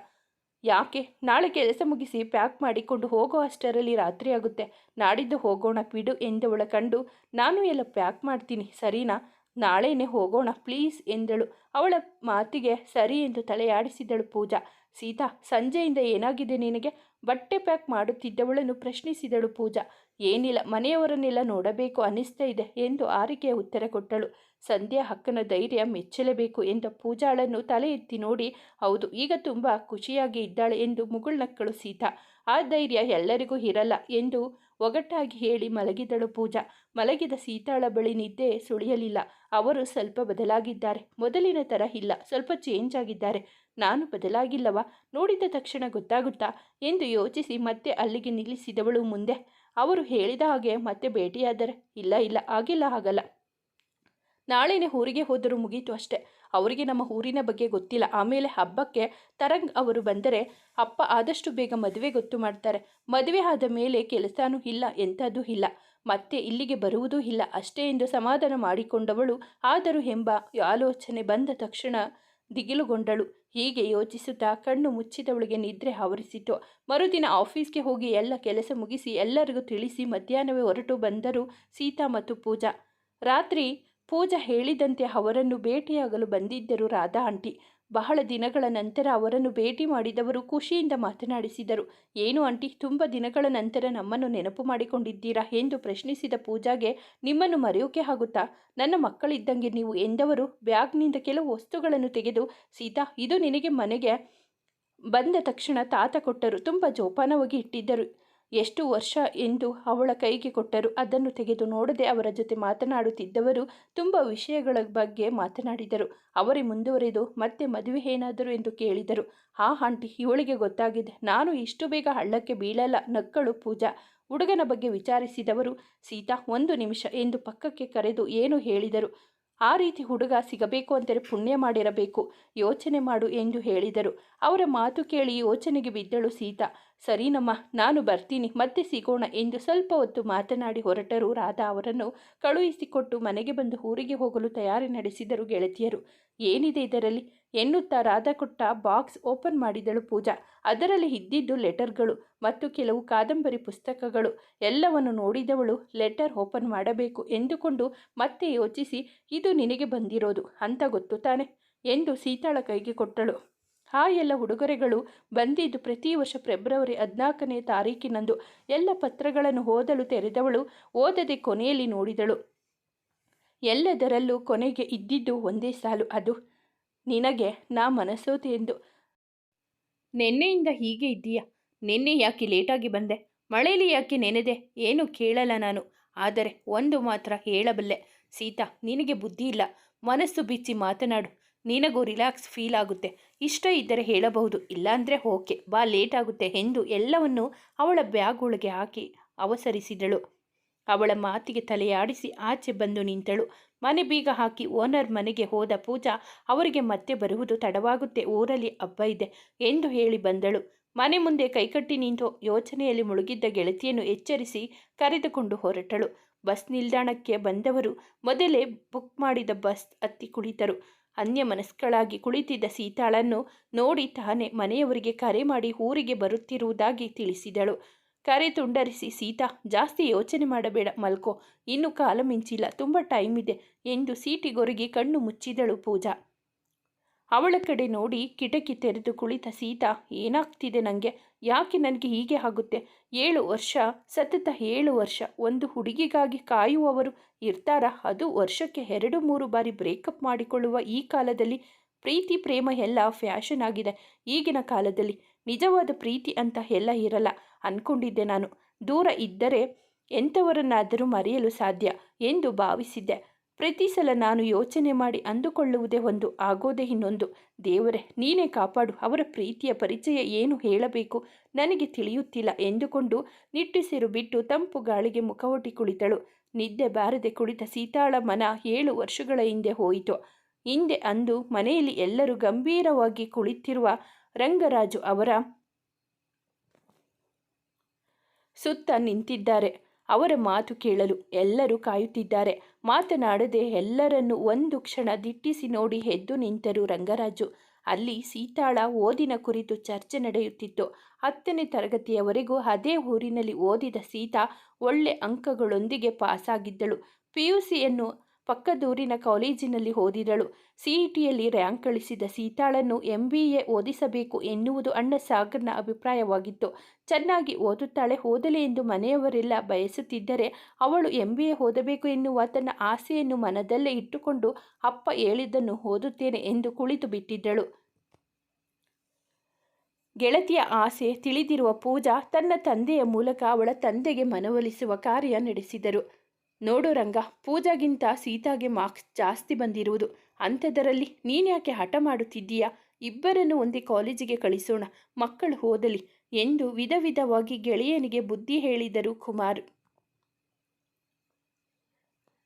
ಯಾಕೆ? ನಾಳೆ ಕೆಲಸ ಮುಗಿಸಿ ಪ್ಯಾಕ್ ಮಾಡಿಕೊಂಡು ಹೋಗೋ ಅಷ್ಟರಲ್ಲಿ ರಾತ್ರಿ ಆಗುತ್ತೆ. ನಾಡಿದ್ದು ಹೋಗೋಣ ಬಿಡು ಎಂದವಳ ಕಂಡು, ನಾನು ಎಲ್ಲ ಪ್ಯಾಕ್ ಮಾಡ್ತೀನಿ, ಸರಿನಾ? ನಾಳೆನೇ ಹೋಗೋಣ, ಪ್ಲೀಸ್ ಎಂದಳು. ಅವಳ ಮಾತಿಗೆ ಸರಿ ಎಂದು ತಲೆಯಾಡಿಸಿದಳು ಪೂಜಾ. ಸೀತಾ, ಸಂಜೆಯಿಂದ ಏನಾಗಿದೆ ನಿನಗೆ? ಬಟ್ಟೆ ಪ್ಯಾಕ್ ಮಾಡುತ್ತಿದ್ದವಳನ್ನು ಪ್ರಶ್ನಿಸಿದಳು ಪೂಜಾ. ಏನಿಲ್ಲ, ಮನೆಯವರನ್ನೆಲ್ಲ ನೋಡಬೇಕು ಅನಿಸ್ತಾ ಇದೆ ಎಂದು ಆರಿಕೆಯ ಉತ್ತರ ಕೊಟ್ಟಳು. ಸಂಧ್ಯಾ ಹಕ್ಕನ ಧೈರ್ಯ ಮೆಚ್ಚಲೇಬೇಕು ಎಂದ ಪೂಜಾಳನ್ನು ತಲೆ ಎತ್ತಿ ನೋಡಿ, ಹೌದು, ಈಗ ತುಂಬ ಖುಷಿಯಾಗಿ ಇದ್ದಾಳೆ ಎಂದು ಮುಗುಳ್ನಕ್ಕಳು ಸೀತಾ. ಆ ಧೈರ್ಯ ಎಲ್ಲರಿಗೂ ಇರಲ್ಲ ಎಂದು ಒಗಟ್ಟಾಗಿ ಹೇಳಿ ಮಲಗಿದಳು ಪೂಜಾ. ಮಲಗಿದ ಸೀತಾಳ ಬಳಿ ನಿದ್ದೆ ಸುಳಿಯಲಿಲ್ಲ. ಅವರು ಸ್ವಲ್ಪ ಬದಲಾಗಿದ್ದಾರೆ. ಮೊದಲಿನ ಥರ ಇಲ್ಲ. ಸ್ವಲ್ಪ ಚೇಂಜ್ ಆಗಿದ್ದಾರೆ. ನಾನು ಬದಲಾಗಿಲ್ಲವಾ? ನೋಡಿದ ತಕ್ಷಣ ಗೊತ್ತಾಗುತ್ತಾ? ಎಂದು ಯೋಚಿಸಿ ಮತ್ತೆ ಅಲ್ಲಿಗೆ ನಿಲ್ಲಿಸಿದವಳು ಮುಂದೆ. ಅವರು ಹೇಳಿದ ಹಾಗೆ ಮತ್ತೆ ಭೇಟಿಯಾದರೆ? ಇಲ್ಲ ಇಲ್ಲ. ಆಗಿಲ್ಲ ಆಗಲ್ಲ. ನಾಳೆನೇ ಊರಿಗೆ ಹೋದರೂ ಮುಗೀತು ಅಷ್ಟೆ. ಅವರಿಗೆ ನಮ್ಮ ಊರಿನ ಬಗ್ಗೆ ಗೊತ್ತಿಲ್ಲ. ಆಮೇಲೆ ಹಬ್ಬಕ್ಕೆ ತರಂಗ್ ಅವರು ಬಂದರೆ ಅಪ್ಪ ಆದಷ್ಟು ಬೇಗ ಮದುವೆ ಗೊತ್ತು ಮಾಡ್ತಾರೆ. ಮದುವೆ ಆದ ಮೇಲೆ ಕೆಲಸನೂ ಇಲ್ಲ, ಎಂಥದ್ದು ಇಲ್ಲ. ಮತ್ತೆ ಇಲ್ಲಿಗೆ ಬರುವುದೂ ಇಲ್ಲ. ಅಷ್ಟೇ ಎಂದು ಸಮಾಧಾನ ಮಾಡಿಕೊಂಡವಳು ಆದರೂ ಎಂಬ ಆಲೋಚನೆ ಬಂದ ತಕ್ಷಣ ದಿಗಿಲುಗೊಂಡಳು. ಹೀಗೆ ಯೋಚಿಸುತ್ತಾ ಕಣ್ಣು ಮುಚ್ಚಿದವಳಿಗೆ ನಿದ್ರೆ ಆವರಿಸಿತು. ಮರುದಿನ ಆಫೀಸ್ಗೆ ಹೋಗಿ ಎಲ್ಲ ಕೆಲಸ ಮುಗಿಸಿ ಎಲ್ಲರಿಗೂ ತಿಳಿಸಿ ಮಧ್ಯಾಹ್ನವೇ ಹೊರಟು ಬಂದರು ಸೀತಾ ಮತ್ತು ಪೂಜಾ, ರಾತ್ರಿ ಪೂಜಾ ಹೇಳಿದಂತೆ ಅವರನ್ನು ಭೇಟಿಯಾಗಲು ಬಂದಿದ್ದರು ರಾಧಾ ಆಂಟಿ. ಬಹಳ ದಿನಗಳ ನಂತರ ಅವರನ್ನು ಭೇಟಿ ಮಾಡಿದವರು ಖುಷಿಯಿಂದ ಮಾತನಾಡಿಸಿದರು. ಏನು ಆಂಟಿ, ತುಂಬ ದಿನಗಳ ನಂತರ ನಮ್ಮನ್ನು ನೆನಪು ಮಾಡಿಕೊಂಡಿದ್ದೀರಾ ಎಂದು ಪ್ರಶ್ನಿಸಿದ ಪೂಜಾಗೆ, ನಿಮ್ಮನ್ನು ಮರೆಯೋಕೆ ಆಗುತ್ತಾ? ನನ್ನ ಮಕ್ಕಳಿದ್ದಂಗೆ ನೀವು ಎಂದವರು ಬ್ಯಾಗ್ನಿಂದ ಕೆಲವು ವಸ್ತುಗಳನ್ನು ತೆಗೆದು, ಸೀತಾ, ಇದು ನಿನಗೆ ಮನೆಗೆ ಬಂದ ತಕ್ಷಣ ತಾತ ಕೊಟ್ಟರು. ತುಂಬ ಜೋಪಾನವಾಗಿ ಇಟ್ಟಿದ್ದರು. ಎಷ್ಟು ವರ್ಷ ಎಂದು ಅವಳ ಕೈಗೆ ಕೊಟ್ಟರು, ಅದನ್ನು ತೆಗೆದು ನೋಡದೆ ಅವರ ಜೊತೆ ಮಾತನಾಡುತ್ತಿದ್ದವರು ತುಂಬ ವಿಷಯಗಳ ಬಗ್ಗೆ ಮಾತನಾಡಿದರು. ಅವರೇ ಮುಂದುವರೆದು ಮತ್ತೆ ಮದುವೆ ಏನಾದರೂ ಎಂದು ಕೇಳಿದರು. ಆ ಆಂಟಿ, ಇವಳಿಗೆ ಗೊತ್ತಾಗಿದೆ. ನಾನು ಇಷ್ಟು ಬೇಗ ಹಳ್ಳಕ್ಕೆ ಬೀಳಲ್ಲ. ನಕ್ಕಳು ಪೂಜಾ. ಹುಡುಗನ ಬಗ್ಗೆ ವಿಚಾರಿಸಿದವರು, ಸೀತಾ, ಒಂದು ನಿಮಿಷ ಎಂದು ಪಕ್ಕಕ್ಕೆ ಕರೆದು ಏನು ಹೇಳಿದರು? ಆ ರೀತಿ ಹುಡುಗ ಸಿಗಬೇಕು ಅಂದರೆ ಪುಣ್ಯ ಮಾಡಿರಬೇಕು. ಯೋಚನೆ ಮಾಡು ಎಂದು ಹೇಳಿದರು. ಅವರ ಮಾತು ಕೇಳಿ ಯೋಚನೆಗೆ ಬಿದ್ದಳು ಸೀತಾ. ಸರಿನಮ್ಮ ನಾನು ಬರ್ತೀನಿ, ಮತ್ತೆ ಸಿಗೋಣ ಎಂದು ಸ್ವಲ್ಪ ಹೊತ್ತು ಮಾತನಾಡಿ ಹೊರಟರು. ರಾಧಾ ಅವರನ್ನು ಕಳುಹಿಸಿಕೊಟ್ಟು ಮನೆಗೆ ಬಂದು ಊರಿಗೆ ಹೋಗಲು ತಯಾರಿ ನಡೆಸಿದರು ಗೆಳತಿಯರು. ಏನಿದೆ ಇದರಲ್ಲಿ? ಎನ್ನುತ್ತಾ ರಾಧಾ ಕೊಟ್ಟ ಬಾಕ್ಸ್ ಓಪನ್ ಮಾಡಿದಳು ಪೂಜಾ. ಅದರಲ್ಲಿ ಇದ್ದಿದ್ದು ಲೆಟರ್ಗಳು ಮತ್ತು ಕೆಲವು ಕಾದಂಬರಿ ಪುಸ್ತಕಗಳು. ಎಲ್ಲವನ್ನು ನೋಡಿದವಳು ಲೆಟರ್ ಓಪನ್ ಮಾಡಬೇಕು ಎಂದುಕೊಂಡು ಮತ್ತೆ ಯೋಚಿಸಿ, ಇದು ನಿನಗೆ ಬಂದಿರೋದು ಅಂತ ಗೊತ್ತು ತಾನೆ? ಎಂದು ಸೀತಾಳ ಕೈಗೆ ಕೊಟ್ಟಳು. ಆ ಎಲ್ಲ ಉಡುಗೊರೆಗಳು ಬಂದಿದ್ದು ಪ್ರತಿ ವರ್ಷ ಫೆಬ್ರವರಿ ಹದಿನಾಲ್ಕನೇ ತಾರೀಕಿನಂದು. ಎಲ್ಲ ಪತ್ರಗಳನ್ನು ಓದಲು ತೆರೆದವಳು, ಓದದೆ ಕೊನೆಯಲ್ಲಿ ನೋಡಿದಳು. ಎಲ್ಲದರಲ್ಲೂ ಕೊನೆಗೆ ಇದ್ದಿದ್ದು ಒಂದೇ ಸಾಲು. ಅದು ನಿನಗೆ ನಾ ಮನಸೋತೆ ಎಂದು. ನಿನ್ನೆಯಿಂದ ಹೀಗೆ ಇದ್ದೀಯ? ನಿನ್ನೆ ಯಾಕೆ ಲೇಟಾಗಿ ಬಂದೆ? ಮಳೆಯಲ್ಲಿ ಯಾಕೆ ನೆನೆದೆ? ಏನು ಕೇಳಲ್ಲ ನಾನು. ಆದರೆ ಒಂದು ಮಾತ್ರ ಹೇಳಬಲ್ಲೆ. ಸೀತಾ, ನಿನಗೆ ಬುದ್ಧಿ ಇಲ್ಲ. ಮನಸ್ಸು ಬಿಚ್ಚಿ ಮಾತನಾಡು. ನಿನಗೂ ರಿಲ್ಯಾಕ್ಸ್ ಫೀಲ್ ಆಗುತ್ತೆ. ಇಷ್ಟ ಇದ್ದರೆ ಹೇಳಬಹುದು, ಇಲ್ಲಾಂದರೆ ಓಕೆ ಬಾ ಲೇಟ್ ಆಗುತ್ತೆ ಎಂದು ಎಲ್ಲವನ್ನು ಅವಳ ಬ್ಯಾಗ್ ಒಳಗೆ ಹಾಕಿ ಅವಸರಿಸಿದಳು. ಅವಳ ಮಾತಿಗೆ ತಲೆಯಾಡಿಸಿ ಆಚೆ ಬಂದು ನಿಂತಳು. ಮನೆ ಬೀಗ ಹಾಕಿ ಓನರ್ ಮನೆಗೆ ಹೋದ ಪೂಜಾ, ಅವರಿಗೆ ಮತ್ತೆ ಬರುವುದು ತಡವಾಗುತ್ತೆ, ಊರಲ್ಲಿ ಹಬ್ಬ ಇದೆ ಎಂದು ಹೇಳಿ ಬಂದಳು. ಮನೆ ಮುಂದೆ ಕೈಕಟ್ಟಿ ನಿಂತು ಯೋಚನೆಯಲ್ಲಿ ಮುಳುಗಿದ್ದ ಗೆಳತಿಯನ್ನು ಎಚ್ಚರಿಸಿ ಕರೆದುಕೊಂಡು ಹೊರಟಳು. ಬಸ್ ನಿಲ್ದಾಣಕ್ಕೆ ಬಂದವರು ಮೊದಲೇ ಬುಕ್ ಮಾಡಿದ ಬಸ್ ಹತ್ತಿ ಕುಳಿತರು. ಅನ್ಯ ಮನಸ್ಕಳಾಗಿ ಕುಳಿತಿದ್ದ ಸೀತಾಳನ್ನು ನೋಡಿ ತಾನೇ ಮನೆಯವರಿಗೆ ಕರೆ ಮಾಡಿ ಊರಿಗೆ ಬರುತ್ತಿರುವುದಾಗಿ ತಿಳಿಸಿದಳು. ಕರೆ ತುಂಡರಿಸಿ, ಸೀತಾ, ಜಾಸ್ತಿ ಯೋಚನೆ ಮಾಡಬೇಡ ಮಲ್ಕೋ. ಇನ್ನು ಕಾಲ ಮಿಂಚಿಲ್ಲ. ತುಂಬ ಟೈಮ್ ಇದೆ ಎಂದು ಸೀಟಿಗೊರಗಿ ಕಣ್ಣು ಮುಚ್ಚಿದಳು ಪೂಜಾ. ಅವಳ ಕಡೆ ನೋಡಿ ಕಿಟಕಿ ತೆರೆದು ಕುಳಿತ ಸೀತಾ, ಏನಾಗ್ತಿದೆ ನನಗೆ ಯಾಕೆ ನನಗೆ ಹೀಗೆ ಆಗುತ್ತೆ? ಏಳು ವರ್ಷ, ಸತತ ಏಳು ವರ್ಷ, ಒಂದು ಹುಡುಗಿಗಾಗಿ ಕಾಯುವವರು ಇರ್ತಾರಾ. ಅದು ವರ್ಷಕ್ಕೆ ಎರಡು, ಮೂರು ಬಾರಿ ಬ್ರೇಕಪ್ ಮಾಡಿಕೊಳ್ಳುವ ಈ ಕಾಲದಲ್ಲಿ ಪ್ರೀತಿ, ಪ್ರೇಮ ಎಲ್ಲ ಫ್ಯಾಷನ್ ಆಗಿದೆ. ಈಗಿನ ಕಾಲದಲ್ಲಿ ನಿಜವಾದ ಪ್ರೀತಿ ಅಂತ ಎಲ್ಲ ಇರಲ್ಲ. ಅಂದ್ಕೊಂಡಿದ್ದೆ ನಾನು. ದೂರ ಇದ್ದರೆ ಎಂಥವರನ್ನಾದರೂ ಮರೆಯಲು ಸಾಧ್ಯ ಎಂದು ಭಾವಿಸಿದ್ದೆ. ಪ್ರತಿ ಸಲ ನಾನು ಯೋಚನೆ ಮಾಡಿ ಅಂದುಕೊಳ್ಳುವುದೇ ಒಂದು, ಆಗೋದೇ ಇನ್ನೊಂದು. ದೇವರೇ, ನೀನೇ ಕಾಪಾಡು. ಅವರ ಪ್ರೀತಿಯ ಪರಿಚಯ ಏನು ಹೇಳಬೇಕು? ನನಗೆ ತಿಳಿಯುತ್ತಿಲ್ಲ ಎಂದುಕೊಂಡು ನಿಟ್ಟುಸಿರು ಬಿಟ್ಟು ತಂಪು ಗಾಳಿಗೆ ಮುಖವೊಟ್ಟಿ ಕುಳಿತಳು. ನಿದ್ದೆ ಬಾರದೆ ಕುಳಿತ ಸೀತಾಳ ಮನ ಏಳು ವರ್ಷಗಳ ಹಿಂದೆ ಹೋಯಿತು. ಹಿಂದೆ ಅಂದು ಮನೆಯಲ್ಲಿ ಎಲ್ಲರೂ ಗಂಭೀರವಾಗಿ ಕುಳಿತಿರುವ ರಂಗರಾಜು ಅವರ ಸುತ್ತ ನಿಂತಿದ್ದಾರೆ. ಅವರ ಮಾತು ಕೇಳಲು ಎಲ್ಲರೂ ಕಾಯುತ್ತಿದ್ದಾರೆ. ಮಾತನಾಡದೆ ಎಲ್ಲರನ್ನು ಒಂದು ಕ್ಷಣ ದಿಟ್ಟಿಸಿ ನೋಡಿ ಎದ್ದು ನಿಂತರು ರಂಗರಾಜು. ಅಲ್ಲಿ ಸೀತಾಳ ಓದಿನ ಕುರಿತು ಚರ್ಚೆ ನಡೆಯುತ್ತಿತ್ತು. ಹತ್ತನೇ ತರಗತಿಯವರೆಗೂ ಅದೇ ಊರಿನಲ್ಲಿ ಓದಿದ ಸೀತಾ ಒಳ್ಳೆ ಅಂಕಗಳೊಂದಿಗೆ ಪಾಸಾಗಿದ್ದಳು. ಪಿ ಯು ಸಿಯನ್ನು ಪಕ್ಕದೂರಿನ ಕಾಲೇಜಿನಲ್ಲಿ ಓದಿದಳು. ಸಿಇಟಿಯಲ್ಲಿ ರ್ಯಾಂಕ್ ಗಳಿಸಿದ ಸೀತಾಳನ್ನು ಎಂ ಬಿ ಎ ಓದಿಸಬೇಕು ಎನ್ನುವುದು ಅಣ್ಣ ಸಾಗರ್ನ ಅಭಿಪ್ರಾಯವಾಗಿತ್ತು. ಚೆನ್ನಾಗಿ ಓದುತ್ತಾಳೆ, ಓದಲಿ ಎಂದು ಮನೆಯವರೆಲ್ಲ ಬಯಸುತ್ತಿದ್ದರೆ ಅವಳು ಎಂ ಬಿ ಎ ಓದಬೇಕು ಎನ್ನುವ ತನ್ನ ಆಸೆಯನ್ನು ಮನದಲ್ಲೇ ಇಟ್ಟುಕೊಂಡು ಅಪ್ಪ ಹೇಳಿದ್ದನ್ನು ಓದುತ್ತೇನೆ ಎಂದು ಕುಳಿತು ಬಿಟ್ಟಿದ್ದಳು. ಗೆಳತಿಯ ಆಸೆ ತಿಳಿದಿರುವ ಪೂಜಾ ತನ್ನ ತಂದೆಯ ಮೂಲಕ ಅವಳ ತಂದೆಗೆ ಮನವೊಲಿಸುವ ಕಾರ್ಯ ನಡೆಸಿದರು. ನೋಡು ರಂಗ, ಪೂಜಾಗಿಂತ ಸೀತಾಗೆ ಮಾರ್ಕ್ಸ್ ಜಾಸ್ತಿ ಬಂದಿರುವುದು. ಅಂಥದ್ದರಲ್ಲಿ ನೀನ್ಯಾಕೆ ಹಠ ಮಾಡುತ್ತಿದ್ದೀಯಾ? ಇಬ್ಬರನ್ನು ಒಂದೇ ಕಾಲೇಜಿಗೆ ಕಳಿಸೋಣ, ಮಕ್ಕಳು ಓದಲಿ ಎಂದು ವಿಧ ವಿಧವಾಗಿ ಗೆಳೆಯನಿಗೆ ಬುದ್ಧಿ ಹೇಳಿದರು ಕುಮಾರ್.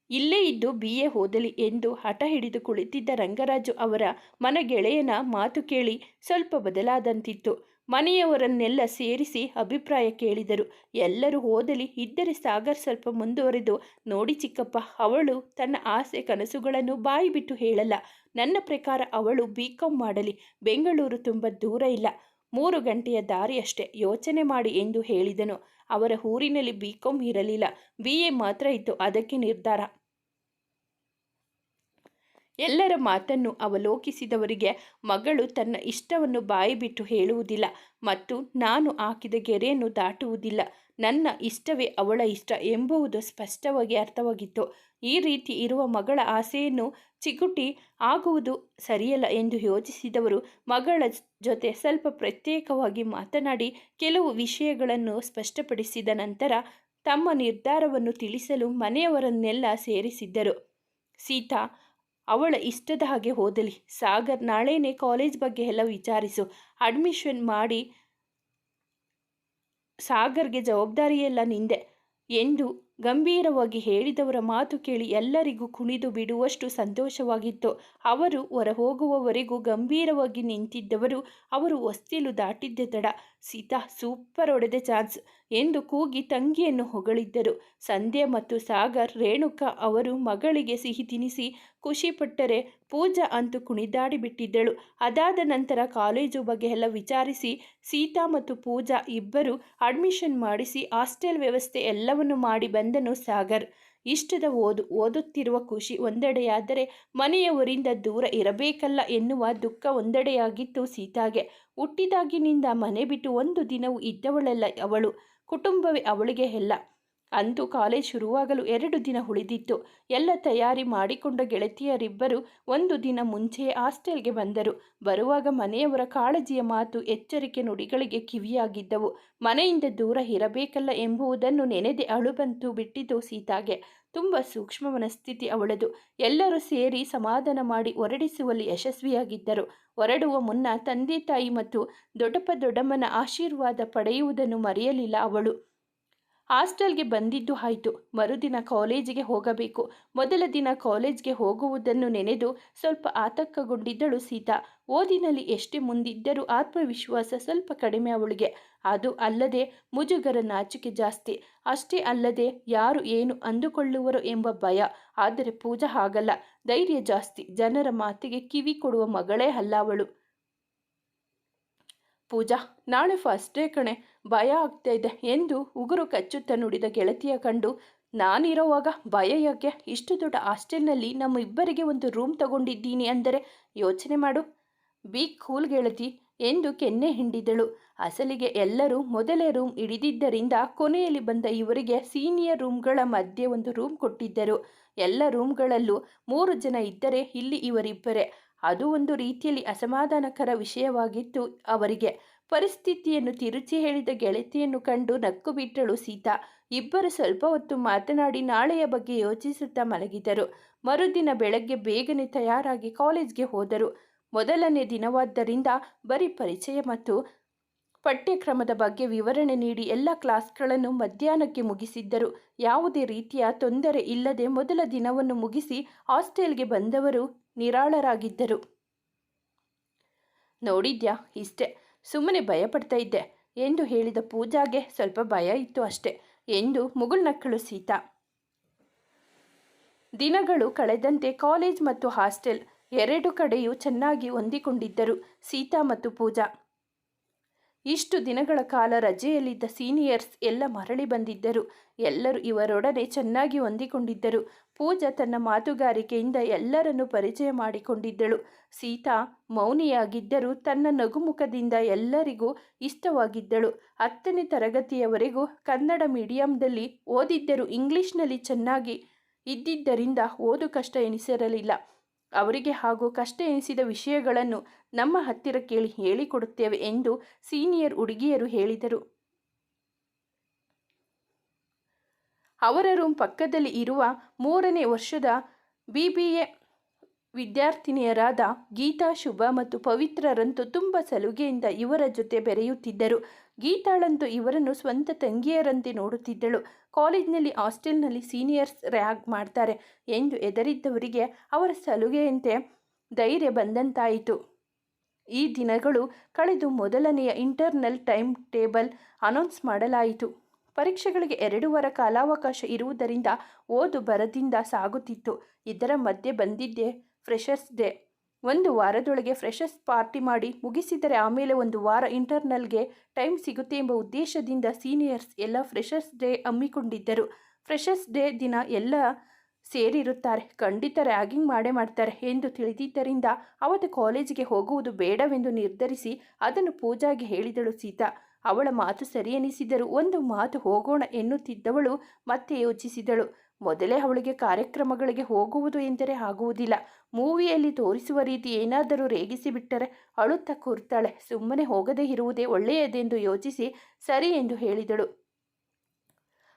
ಇಲ್ಲೇ ಇದ್ದು ಬಿ ಎ ಓದಲಿ ಎಂದು ಹಠ ಹಿಡಿದು ಕುಳಿತಿದ್ದ ರಂಗರಾಜು ಅವರ ಮನ ಗೆಳೆಯನ ಮಾತು ಕೇಳಿ ಸ್ವಲ್ಪ ಬದಲಾದಂತಿತ್ತು. ಮನೆಯವರನ್ನೆಲ್ಲ ಸೇರಿಸಿ ಅಭಿಪ್ರಾಯ ಕೇಳಿದರು. ಎಲ್ಲರೂ ಓದಲಿ ಇದ್ದರೆ ಸಾಗರ್ ಸ್ವಲ್ಪ ಮುಂದುವರೆದು, ನೋಡಿ ಚಿಕ್ಕಪ್ಪ, ಅವಳು ತನ್ನ ಆಸೆ ಕನಸುಗಳನ್ನು ಬಾಯಿ ಬಿಟ್ಟು ಹೇಳಲ್ಲ. ನನ್ನ ಪ್ರಕಾರ ಅವಳು ಬಿ ಕಾಮ್ ಮಾಡಲಿ. ಬೆಂಗಳೂರು ತುಂಬ ದೂರ ಇಲ್ಲ. ಮೂರು ಗಂಟೆಯ ದಾರಿಯಷ್ಟೇ ಯೋಚನೆ ಮಾಡಿ ಎಂದು ಹೇಳಿದನು. ಅವರ ಊರಿನಲ್ಲಿ ಬಿ ಕಾಮ್ ಇರಲಿಲ್ಲ. ಬಿ ಎ ಮಾತ್ರ ಇತ್ತು. ಅದಕ್ಕೆ ನಿರ್ಧಾರ. ಎಲ್ಲರ ಮಾತನ್ನು ಅವಲೋಕಿಸಿದವರಿಗೆ ಮಗಳು ತನ್ನ ಇಷ್ಟವನ್ನು ಬಾಯಿ ಬಿಟ್ಟು ಹೇಳುವುದಿಲ್ಲ ಮತ್ತು ನಾನು ಹಾಕಿದ ಗೆರೆಯನ್ನು ದಾಟುವುದಿಲ್ಲ. ನನ್ನ ಇಷ್ಟವೇ ಅವಳ ಇಷ್ಟ ಎಂಬುವುದು ಸ್ಪಷ್ಟವಾಗಿ ಅರ್ಥವಾಗಿತ್ತು. ಈ ರೀತಿ ಇರುವ ಮಗಳ ಆಸೆಯನ್ನು ಚಿಗುಟಿ ಆಗುವುದು ಸರಿಯಲ್ಲ ಎಂದು ಯೋಚಿಸಿದವರು ಮಗಳ ಜೊತೆ ಸ್ವಲ್ಪ ಪ್ರತ್ಯೇಕವಾಗಿ ಮಾತನಾಡಿ ಕೆಲವು ವಿಷಯಗಳನ್ನು ಸ್ಪಷ್ಟಪಡಿಸಿದ ನಂತರ ತಮ್ಮ ನಿರ್ಧಾರವನ್ನು ತಿಳಿಸಲು ಮನೆಯವರನ್ನೆಲ್ಲ ಸೇರಿಸಿದ್ದರು. ಸೀತಾ ಅವಳ ಇಷ್ಟದ ಹಾಗೆ ಓದಲಿ ಸಾಗರ್, ನಾಳೆನೇ ಕಾಲೇಜ್ ಬಗ್ಗೆ ಎಲ್ಲ ವಿಚಾರಿಸು. ಅಡ್ಮಿಷನ್ ಮಾಡಿ ಸಾಗರ್ಗೆ ಜವಾಬ್ದಾರಿಯೆಲ್ಲ ನಿಂದೆ ಎಂದು ಗಂಭೀರವಾಗಿ ಹೇಳಿದವರ ಮಾತು ಕೇಳಿ ಎಲ್ಲರಿಗೂ ಕುಣಿದು ಬಿಡುವಷ್ಟು ಸಂತೋಷವಾಗಿತ್ತು. ಅವರು ಹೊರ ಹೋಗುವವರೆಗೂ ಗಂಭೀರವಾಗಿ ನಿಂತಿದ್ದವರು ಅವರು ಹೊಸ್ತಿಲು ದಾಟಿದ್ದೆ ತಡ. ಸೀತಾ ಸೂಪರ್ ಹೊಡೆದ ಚಾನ್ಸ್ ಎಂದು ಕೂಗಿ ತಂಗಿಯನ್ನು ಹೊಗಳಿದ್ದರು. ಸಂಧ್ಯಾ ಮತ್ತು ಸಾಗರ್, ರೇಣುಕಾ ಅವರು ಮಗಳಿಗೆ ಸಿಹಿ ತಿನಿಸಿ ಖುಷಿಪಟ್ಟರೆ ಪೂಜಾ ಅಂತೂ ಕುಣಿದಾಡಿಬಿಟ್ಟಿದ್ದಳು ಅದಾದ ನಂತರ ಕಾಲೇಜು ಬಗ್ಗೆ ಎಲ್ಲ ವಿಚಾರಿಸಿ ಸೀತಾ ಮತ್ತು ಪೂಜಾ ಇಬ್ಬರು ಅಡ್ಮಿಷನ್ ಮಾಡಿಸಿ ಹಾಸ್ಟೆಲ್ ವ್ಯವಸ್ಥೆ ಎಲ್ಲವನ್ನು ಮಾಡಿ ಬಂದನು ಸಾಗರ್. ಇಷ್ಟದ ಓದು, ಓದುತ್ತಿರುವ ಖುಷಿ ಒಂದೆಡೆಯಾದರೆ ಮನೆಯವರಿಂದ ದೂರ ಇರಬೇಕಲ್ಲ ಎನ್ನುವ ದುಃಖ ಒಂದೆಡೆಯಾಗಿತ್ತು ಸೀತಾಗೆ. ಹುಟ್ಟಿದಾಗಿನಿಂದ ಮನೆ ಬಿಟ್ಟು ಒಂದು ದಿನವೂ ಇದ್ದವಳಲ್ಲ ಅವಳು. ಕುಟುಂಬವೇ ಅವಳಿಗೆ ಎಲ್ಲ. ಅಂತೂ ಕಾಲೇಜ್ ಶುರುವಾಗಲು ಎರಡು ದಿನ ಉಳಿದಿತ್ತು. ಎಲ್ಲ ತಯಾರಿ ಮಾಡಿಕೊಂಡ ಗೆಳತಿಯರಿಬ್ಬರು ಒಂದು ದಿನ ಮುಂಚೆಯೇ ಹಾಸ್ಟೆಲ್ಗೆ ಬಂದರು. ಬರುವಾಗ ಮನೆಯವರ ಕಾಳಜಿಯ ಮಾತು, ಎಚ್ಚರಿಕೆ ನುಡಿಗಳಿಗೆ ಕಿವಿಯಾಗಿದ್ದವು. ಮನೆಯಿಂದ ದೂರ ಇರಬೇಕಲ್ಲ ಎಂಬುದನ್ನು ನೆನೆದೆ ಅಳುಬಂತು ಬಿಟ್ಟಿದ್ದು ಸೀತಾಗೆ. ತುಂಬ ಸೂಕ್ಷ್ಮ ಮನಸ್ಥಿತಿ ಅವಳದು. ಎಲ್ಲರೂ ಸೇರಿ ಸಮಾಧಾನ ಮಾಡಿ ಹೊರಡಿಸುವಲ್ಲಿ ಯಶಸ್ವಿಯಾಗಿದ್ದರು. ಹೊರಡುವ ಮುನ್ನ ತಂದೆ ತಾಯಿ ಮತ್ತು ದೊಡ್ಡಪ್ಪ ದೊಡ್ಡಮ್ಮನ ಆಶೀರ್ವಾದ ಪಡೆಯುವುದನ್ನು ಮರೆಯಲಿಲ್ಲ ಅವಳು. ಹಾಸ್ಟೆಲ್ಗೆ ಬಂದಿದ್ದು ಆಯಿತು. ಮರುದಿನ ಕಾಲೇಜಿಗೆ ಹೋಗಬೇಕು. ಮೊದಲ ದಿನ ಕಾಲೇಜ್ಗೆ ಹೋಗುವುದನ್ನು ನೆನೆದು ಸ್ವಲ್ಪ ಆತಂಕಗೊಂಡಿದ್ದಳು ಸೀತಾ. ಓದಿನಲ್ಲಿ ಎಷ್ಟೇ ಮುಂದಿದ್ದರೂ ಆತ್ಮವಿಶ್ವಾಸ ಸ್ವಲ್ಪ ಕಡಿಮೆ ಅವಳಿಗೆ. ಅದು ಅಲ್ಲದೆ ಮುಜುಗರ ನಾಚಿಕೆ ಜಾಸ್ತಿ. ಅಷ್ಟೇ ಅಲ್ಲದೆ ಯಾರು ಏನು ಅಂದುಕೊಳ್ಳುವರು ಎಂಬ ಭಯ. ಆದರೆ ಪೂಜಾ ಹಾಗಲ್ಲ. ಧೈರ್ಯ ಜಾಸ್ತಿ. ಜನರ ಮಾತಿಗೆ ಕಿವಿ ಕೊಡುವ ಮಗಳೇ ಅಲ್ಲ ಅವಳು. ಪೂಜಾ, ನಾಳೆ ಫಸ್ಟ್ ಡೇ ಕಣೆ. ಭಯ ಆಗ್ತಾ ಇದೆ ಎಂದು ಉಗುರು ಕಚ್ಚುತ್ತಾ ನುಡಿದ ಗೆಳತಿಯ ಕಂಡು. ನಾನಿರೋವಾಗ ಭಯ ಯಾಕೆ? ಇಷ್ಟು ದೊಡ್ಡ ಹಾಸ್ಟೆಲ್ನಲ್ಲಿ ನಮ್ಮ ಇಬ್ಬರಿಗೆ ಒಂದು ರೂಮ್ ತಗೊಂಡಿದ್ದೀನಿ ಅಂದರೆ ಯೋಚನೆ ಮಾಡು. ಬಿ ಕೂಲ್ ಗೆಳತಿ ಎಂದು ಕೆನ್ನೆ ಹಿಂಡಿದಳು. ಅಸಲಿಗೆ ಎಲ್ಲರೂ ಮೊದಲೇ ರೂಮ್ ಹಿಡಿದಿದ್ದರಿಂದ ಕೊನೆಯಲ್ಲಿ ಬಂದ ಇವರಿಗೆ ಸೀನಿಯರ್ ರೂಮ್ಗಳ ಮಧ್ಯೆ ಒಂದು ರೂಮ್ ಕೊಟ್ಟಿದ್ದರು. ಎಲ್ಲ ರೂಮ್ಗಳಲ್ಲೂ ಮೂರು ಜನ ಇದ್ದರೆ ಇಲ್ಲಿ ಇವರಿಬ್ಬರೇ. ಅದು ಒಂದು ರೀತಿಯಲ್ಲಿ ಅಸಮಾಧಾನಕರ ವಿಷಯವಾಗಿತ್ತು ಅವರಿಗೆ. ಪರಿಸ್ಥಿತಿಯನ್ನು ತಿರುಚಿ ಹೇಳಿದ ಗೆಳತಿಯನ್ನು ಕಂಡು ನಕ್ಕು ಬಿಟ್ಟಳು ಸೀತಾ. ಇಬ್ಬರು ಸ್ವಲ್ಪ ಹೊತ್ತು ಮಾತನಾಡಿ ನಾಳೆಯ ಬಗ್ಗೆ ಯೋಚಿಸುತ್ತಾ ಮಲಗಿದರು. ಮರುದಿನ ಬೆಳಗ್ಗೆ ಬೇಗನೆ ತಯಾರಾಗಿ ಕಾಲೇಜ್ಗೆ ಹೋದರು. ಮೊದಲನೇ ದಿನವಾದ್ದರಿಂದ ಬರೀ ಪರಿಚಯ ಮತ್ತು ಪಠ್ಯಕ್ರಮದ ಬಗ್ಗೆ ವಿವರಣೆ ನೀಡಿ ಎಲ್ಲ ಕ್ಲಾಸ್ಗಳನ್ನು ಮಧ್ಯಾಹ್ನಕ್ಕೆ ಮುಗಿಸಿದ್ದರು. ಯಾವುದೇ ರೀತಿಯ ತೊಂದರೆ ಇಲ್ಲದೆ ಮೊದಲ ದಿನವನ್ನು ಮುಗಿಸಿ ಹಾಸ್ಟೆಲ್ಗೆ ಬಂದವರು ನಿರಾಳರಾಗಿದ್ದರು. ನೋಡಿದ್ಯಾ? ಇಷ್ಟೆ. ಸುಮ್ಮನೆ ಭಯಪಡ್ತಾ ಇದ್ದೆ. ಎಂದು ಹೇಳಿದ ಪೂಜಾಗೆ ಸ್ವಲ್ಪ ಭಯ ಇತ್ತು ಅಷ್ಟೆ ಎಂದು ಮುಗುಳ್ನಕ್ಕಳು ಸೀತಾ. ದಿನಗಳು ಕಳೆದಂತೆ ಕಾಲೇಜ್ ಮತ್ತು ಹಾಸ್ಟೆಲ್ ಎರಡು ಕಡೆಯೂ ಚೆನ್ನಾಗಿ ಹೊಂದಿಕೊಂಡಿದ್ದರು ಸೀತಾ ಮತ್ತು ಪೂಜಾ. ಇಷ್ಟು ದಿನಗಳ ಕಾಲ ರಜೆಯಲ್ಲಿದ್ದ ಸೀನಿಯರ್ಸ್ ಎಲ್ಲ ಮರಳಿ ಬಂದಿದ್ದರು. ಎಲ್ಲರೂ ಇವರೊಡನೆ ಚೆನ್ನಾಗಿ ಹೊಂದಿಕೊಂಡಿದ್ದರು. ಪೂಜಾ ತನ್ನ ಮಾತುಗಾರಿಕೆಯಿಂದ ಎಲ್ಲರನ್ನು ಪರಿಚಯ ಮಾಡಿಕೊಂಡಿದ್ದಳು. ಸೀತಾ ಮೌನಿಯಾಗಿದ್ದರೂ ತನ್ನ ನಗುಮುಖದಿಂದ ಎಲ್ಲರಿಗೂ ಇಷ್ಟವಾಗಿದ್ದಳು. ಹತ್ತನೇ ತರಗತಿಯವರೆಗೂ ಕನ್ನಡ ಮೀಡಿಯಂದಲ್ಲಿ ಓದಿದ್ದರೂ ಇಂಗ್ಲಿಷ್ನಲ್ಲಿ ಚೆನ್ನಾಗಿ ಇದ್ದಿದ್ದರಿಂದ ಓದು ಕಷ್ಟ ಎನಿಸಿರಲಿಲ್ಲ. ಅವರಿಗೆ ಹಾಗೂ ಕಷ್ಟ ಎನಿಸಿದ ವಿಷಯಗಳನ್ನು ನಮ್ಮ ಹತ್ತಿರ ಕೇಳಿ ಹೇಳಿಕೊಡುತ್ತೇವೆ ಎಂದು ಸೀನಿಯರ್ ಹುಡುಗಿಯರು ಹೇಳಿದರು. ಅವರ ರೂಮ್ ಪಕ್ಕದಲ್ಲಿ ಇರುವ ಮೂರನೇ ವರ್ಷದ ಬಿ ಬಿ ಎ ವಿದ್ಯಾರ್ಥಿನಿಯರಾದ ಗೀತಾ ಶುಭ ಮತ್ತು ಪವಿತ್ರರಂತೂ ತುಂಬ ಸಲುಗೆಯಿಂದ ಇವರ ಜೊತೆ ಬೆರೆಯುತ್ತಿದ್ದರು. ಗೀತಾಳಂತೂ ಇವರನ್ನು ಸ್ವಂತ ತಂಗಿಯರಂತೆ ನೋಡುತ್ತಿದ್ದಳು. ಕಾಲೇಜ್ನಲ್ಲಿ ಹಾಸ್ಟೆಲ್ನಲ್ಲಿ ಸೀನಿಯರ್ಸ್ ರ್ಯಾಗ್ ಮಾಡ್ತಾರೆ ಎಂದು ಎದರಿದ್ದವರಿಗೆ ಅವರ ಸಲುಗೆಯಂತೆ ಧೈರ್ಯ ಬಂದಂತಾಯಿತು. ಈ ದಿನಗಳು ಕಳೆದು ಮೊದಲನೆಯ ಇಂಟರ್ನಲ್ ಟೈಮ್ ಟೇಬಲ್ ಅನೌನ್ಸ್ ಮಾಡಲಾಯಿತು. ಪರೀಕ್ಷೆಗಳಿಗೆ ಎರಡು ವಾರ ಕಾಲಾವಕಾಶ ಇರುವುದರಿಂದ ಓದು ಬರದಿಂದ ಸಾಗುತ್ತಿತ್ತು. ಇದರ ಮಧ್ಯೆ ಬಂದಿದ್ದೆ ಫ್ರೆಷರ್ಸ್ ಡೇ. ಒಂದು ವಾರದೊಳಗೆ ಫ್ರೆಷರ್ಸ್ ಪಾರ್ಟಿ ಮಾಡಿ ಮುಗಿಸಿದರೆ ಆಮೇಲೆ ಒಂದು ವಾರ ಇಂಟರ್ನಲ್ಗೆ ಟೈಮ್ ಸಿಗುತ್ತೆ ಎಂಬ ಉದ್ದೇಶದಿಂದ ಸೀನಿಯರ್ಸ್ ಎಲ್ಲ ಫ್ರೆಷರ್ಸ್ ಡೇ ಹಮ್ಮಿಕೊಂಡಿದ್ದರು. ಫ್ರೆಷರ್ಸ್ ಡೇ ದಿನ ಎಲ್ಲ ಸೇರಿರುತ್ತಾರೆ. ಖಂಡಿತ ರ್ಯಾಗಿಂಗ್ ಮಾಡೇ ಮಾಡ್ತಾರೆ ಎಂದು ತಿಳಿದಿದ್ದರಿಂದ ಅವತ್ತು ಕಾಲೇಜಿಗೆ ಹೋಗುವುದು ಬೇಡವೆಂದು ನಿರ್ಧರಿಸಿ ಅದನ್ನು ಪೂಜಾಗೆ ಹೇಳಿದಳು ಸೀತಾ. ಅವಳ ಮಾತು ಸರಿ ಎನಿಸಿದರೂ ಒಂದು ಮಾತು ಹೋಗೋಣ ಎನ್ನುತ್ತಿದ್ದವಳು ಮತ್ತೆ ಯೋಚಿಸಿದಳು. ಮೊದಲೇ ಅವಳಿಗೆ ಕಾರ್ಯಕ್ರಮಗಳಿಗೆ ಹೋಗುವುದು ಎಂದರೆ ಆಗುವುದಿಲ್ಲ. ಮೂವಿಯಲ್ಲಿ ತೋರಿಸುವ ರೀತಿ ಏನಾದರೂ ರೇಗಿಸಿಬಿಟ್ಟರೆ ಅಳುತ್ತಾ ಕೂರ್ತಾಳೆ. ಸುಮ್ಮನೆ ಹೋಗದೇ ಇರುವುದೇ ಒಳ್ಳೆಯದೆಂದು ಯೋಚಿಸಿ ಸರಿ ಎಂದು ಹೇಳಿದಳು.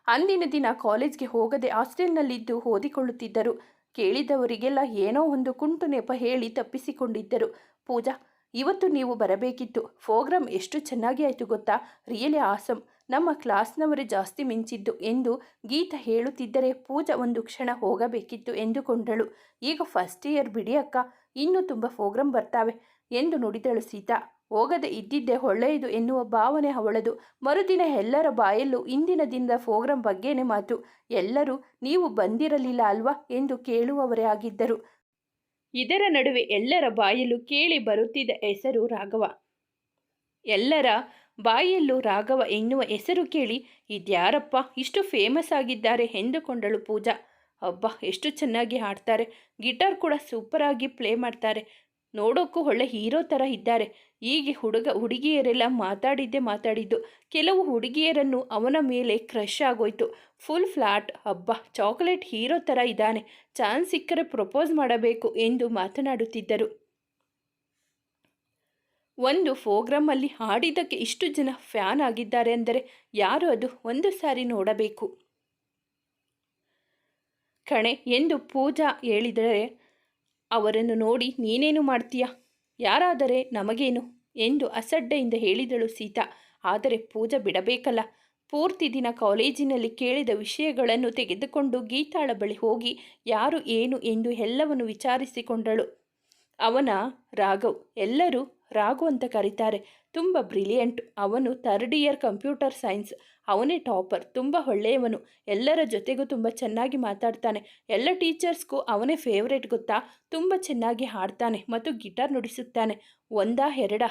ಅಂದಿನ ದಿನ ಕಾಲೇಜ್ಗೆ ಹೋಗದೆ ಹಾಸ್ಟೆಲ್ನಲ್ಲಿದ್ದು ಓದಿಕೊಳ್ಳುತ್ತಿದ್ದರು. ಕೇಳಿದವರಿಗೆಲ್ಲ ಏನೋ ಒಂದು ಕುಂಟು ನೆಪ ಹೇಳಿ ತಪ್ಪಿಸಿಕೊಂಡಿದ್ದರು. ಪೂಜಾ ಇವತ್ತು ನೀವು ಬರಬೇಕಿತ್ತು. ಪ್ರೋಗ್ರಾಮ್ ಎಷ್ಟು ಚೆನ್ನಾಗಿ ಆಯಿತು ಗೊತ್ತಾ? Really awesome. ನಮ್ಮ ಕ್ಲಾಸ್ನವರೇ ಜಾಸ್ತಿ ಮಿಂಚಿದ್ದು ಎಂದು ಗೀತ ಹೇಳುತ್ತಿದ್ದರೆ ಪೂಜಾ ಒಂದು ಕ್ಷಣ ಹೋಗಬೇಕಿತ್ತು ಎಂದುಕೊಂಡಳು. ಈಗ ಫಸ್ಟ್ ಇಯರ್ ಬಿಡಿ ಅಕ್ಕ. ಇನ್ನೂ ತುಂಬ ಪ್ರೋಗ್ರಾಮ್ ಬರ್ತಾವೆ ಎಂದು ನುಡಿದಳು ಸೀತಾ. ಹೋಗದೆ ಇದ್ದಿದ್ದೆ ಒಳ್ಳೆಯದು ಎನ್ನುವ ಭಾವನೆ ಅವಳದು. ಮರುದಿನ ಎಲ್ಲರ ಬಾಯಲ್ಲೂ ಇಂದಿನ ದಿನದ ಪ್ರೋಗ್ರಾಂ ಬಗ್ಗೆನೇ ಮಾತು. ಎಲ್ಲರೂ ನೀವು ಬಂದಿರಲಿಲ್ಲ ಅಲ್ವಾ ಎಂದು ಕೇಳುವವರೇ ಆಗಿದ್ದರು. ಇದರ ನಡುವೆ ಎಲ್ಲರ ಬಾಯಲ್ಲೂ ಕೇಳಿ ಬರುತ್ತಿದ್ದ ಹೆಸರು ರಾಘವ. ಎಲ್ಲರ ಬಾಯಲ್ಲೂ ರಾಘವ ಎನ್ನುವ ಹೆಸರು ಕೇಳಿ, ಇದ್ಯಾರಪ್ಪ ಇಷ್ಟು ಫೇಮಸ್ ಆಗಿದ್ದಾರೆ ಎಂದುಕೊಂಡಳು ಪೂಜಾ. ಅಬ್ಬಾ, ಎಷ್ಟು ಚೆನ್ನಾಗಿ ಹಾಡ್ತಾರೆ. ಗಿಟಾರ್ ಕೂಡ ಸೂಪರಾಗಿ ಪ್ಲೇ ಮಾಡ್ತಾರೆ. ನೋಡೋಕ್ಕೂ ಒಳ್ಳೆ ಹೀರೋ ಥರ ಇದ್ದಾರೆ. ಹೀಗೆ ಹುಡುಗ, ಹುಡುಗಿಯರೆಲ್ಲ ಮಾತಾಡಿದ್ದೆ ಮಾತಾಡಿದ್ದು. ಕೆಲವು ಹುಡುಗಿಯರನ್ನು ಅವನ ಮೇಲೆ ಕ್ರಶ್ ಆಗೋಯ್ತು. Full flat. ಹಬ್ಬ ಚಾಕ್ಲೇಟ್ ಹೀರೋ ಥರ ಇದ್ದಾನೆ. ಚಾನ್ಸ್ ಸಿಕ್ಕರೆ ಪ್ರಪೋಸ್ ಮಾಡಬೇಕು ಎಂದು ಮಾತನಾಡುತ್ತಿದ್ದರು. ಒಂದು ಪ್ರೋಗ್ರಾಮಲ್ಲಿ ಹಾಡಿದ್ದಕ್ಕೆ ಇಷ್ಟು ಜನ ಫ್ಯಾನ್ ಆಗಿದ್ದಾರೆ ಅಂದರೆ ಯಾರು ಅದು? ಒಂದು ಸಾರಿ ನೋಡಬೇಕು. ಕಣೆ, ಎಂದು ಪೂಜಾ ಹೇಳಿದರೆ ಅವರನ್ನು ನೋಡಿ, ನೀನೇನು ಮಾಡ್ತೀಯಾ? ಯಾರಾದರೆ ನಮಗೇನು? ಎಂದು ಅಸಡ್ಡೆಯಿಂದ ಹೇಳಿದಳು ಸೀತಾ. ಆದರೆ ಪೂಜಾ ಬಿಡಬೇಕಲ್ಲ. ಪೂರ್ತಿ ದಿನ ಕಾಲೇಜಿನಲ್ಲಿ ಕೇಳಿದ ವಿಷಯಗಳನ್ನು ತೆಗೆದುಕೊಂಡು ಗೀತಾಳ ಬಳಿ ಹೋಗಿ ಯಾರು ಏನು ಎಂದು ಎಲ್ಲವನ್ನು ವಿಚಾರಿಸಿಕೊಂಡಳು. ಅವನ ರಾಘವ್, ಎಲ್ಲರೂ ರಾಘು ಅಂತ ಕರೀತಾರೆ. ತುಂಬ ಬ್ರಿಲಿಯಂಟ್ ಅವನು ಥರ್ಡ್ ಇಯರ್ ಕಂಪ್ಯೂಟರ್ ಸೈನ್ಸ್ ಅವನೇ ಟಾಪರ್ ತುಂಬ ಒಳ್ಳೆಯವನು. ಎಲ್ಲರ ಜೊತೆಗೂ ತುಂಬ ಚೆನ್ನಾಗಿ ಮಾತಾಡ್ತಾನೆ. ಎಲ್ಲ ಟೀಚರ್ಸ್ಗೂ ಅವನೇ ಫೇವ್ರೇಟ್ ಗೊತ್ತಾ? ತುಂಬ ಚೆನ್ನಾಗಿ ಹಾಡ್ತಾನೆ ಮತ್ತು ಗಿಟಾರ್ ನುಡಿಸುತ್ತಾನೆ. ಒಂದಾ ಎರಡ?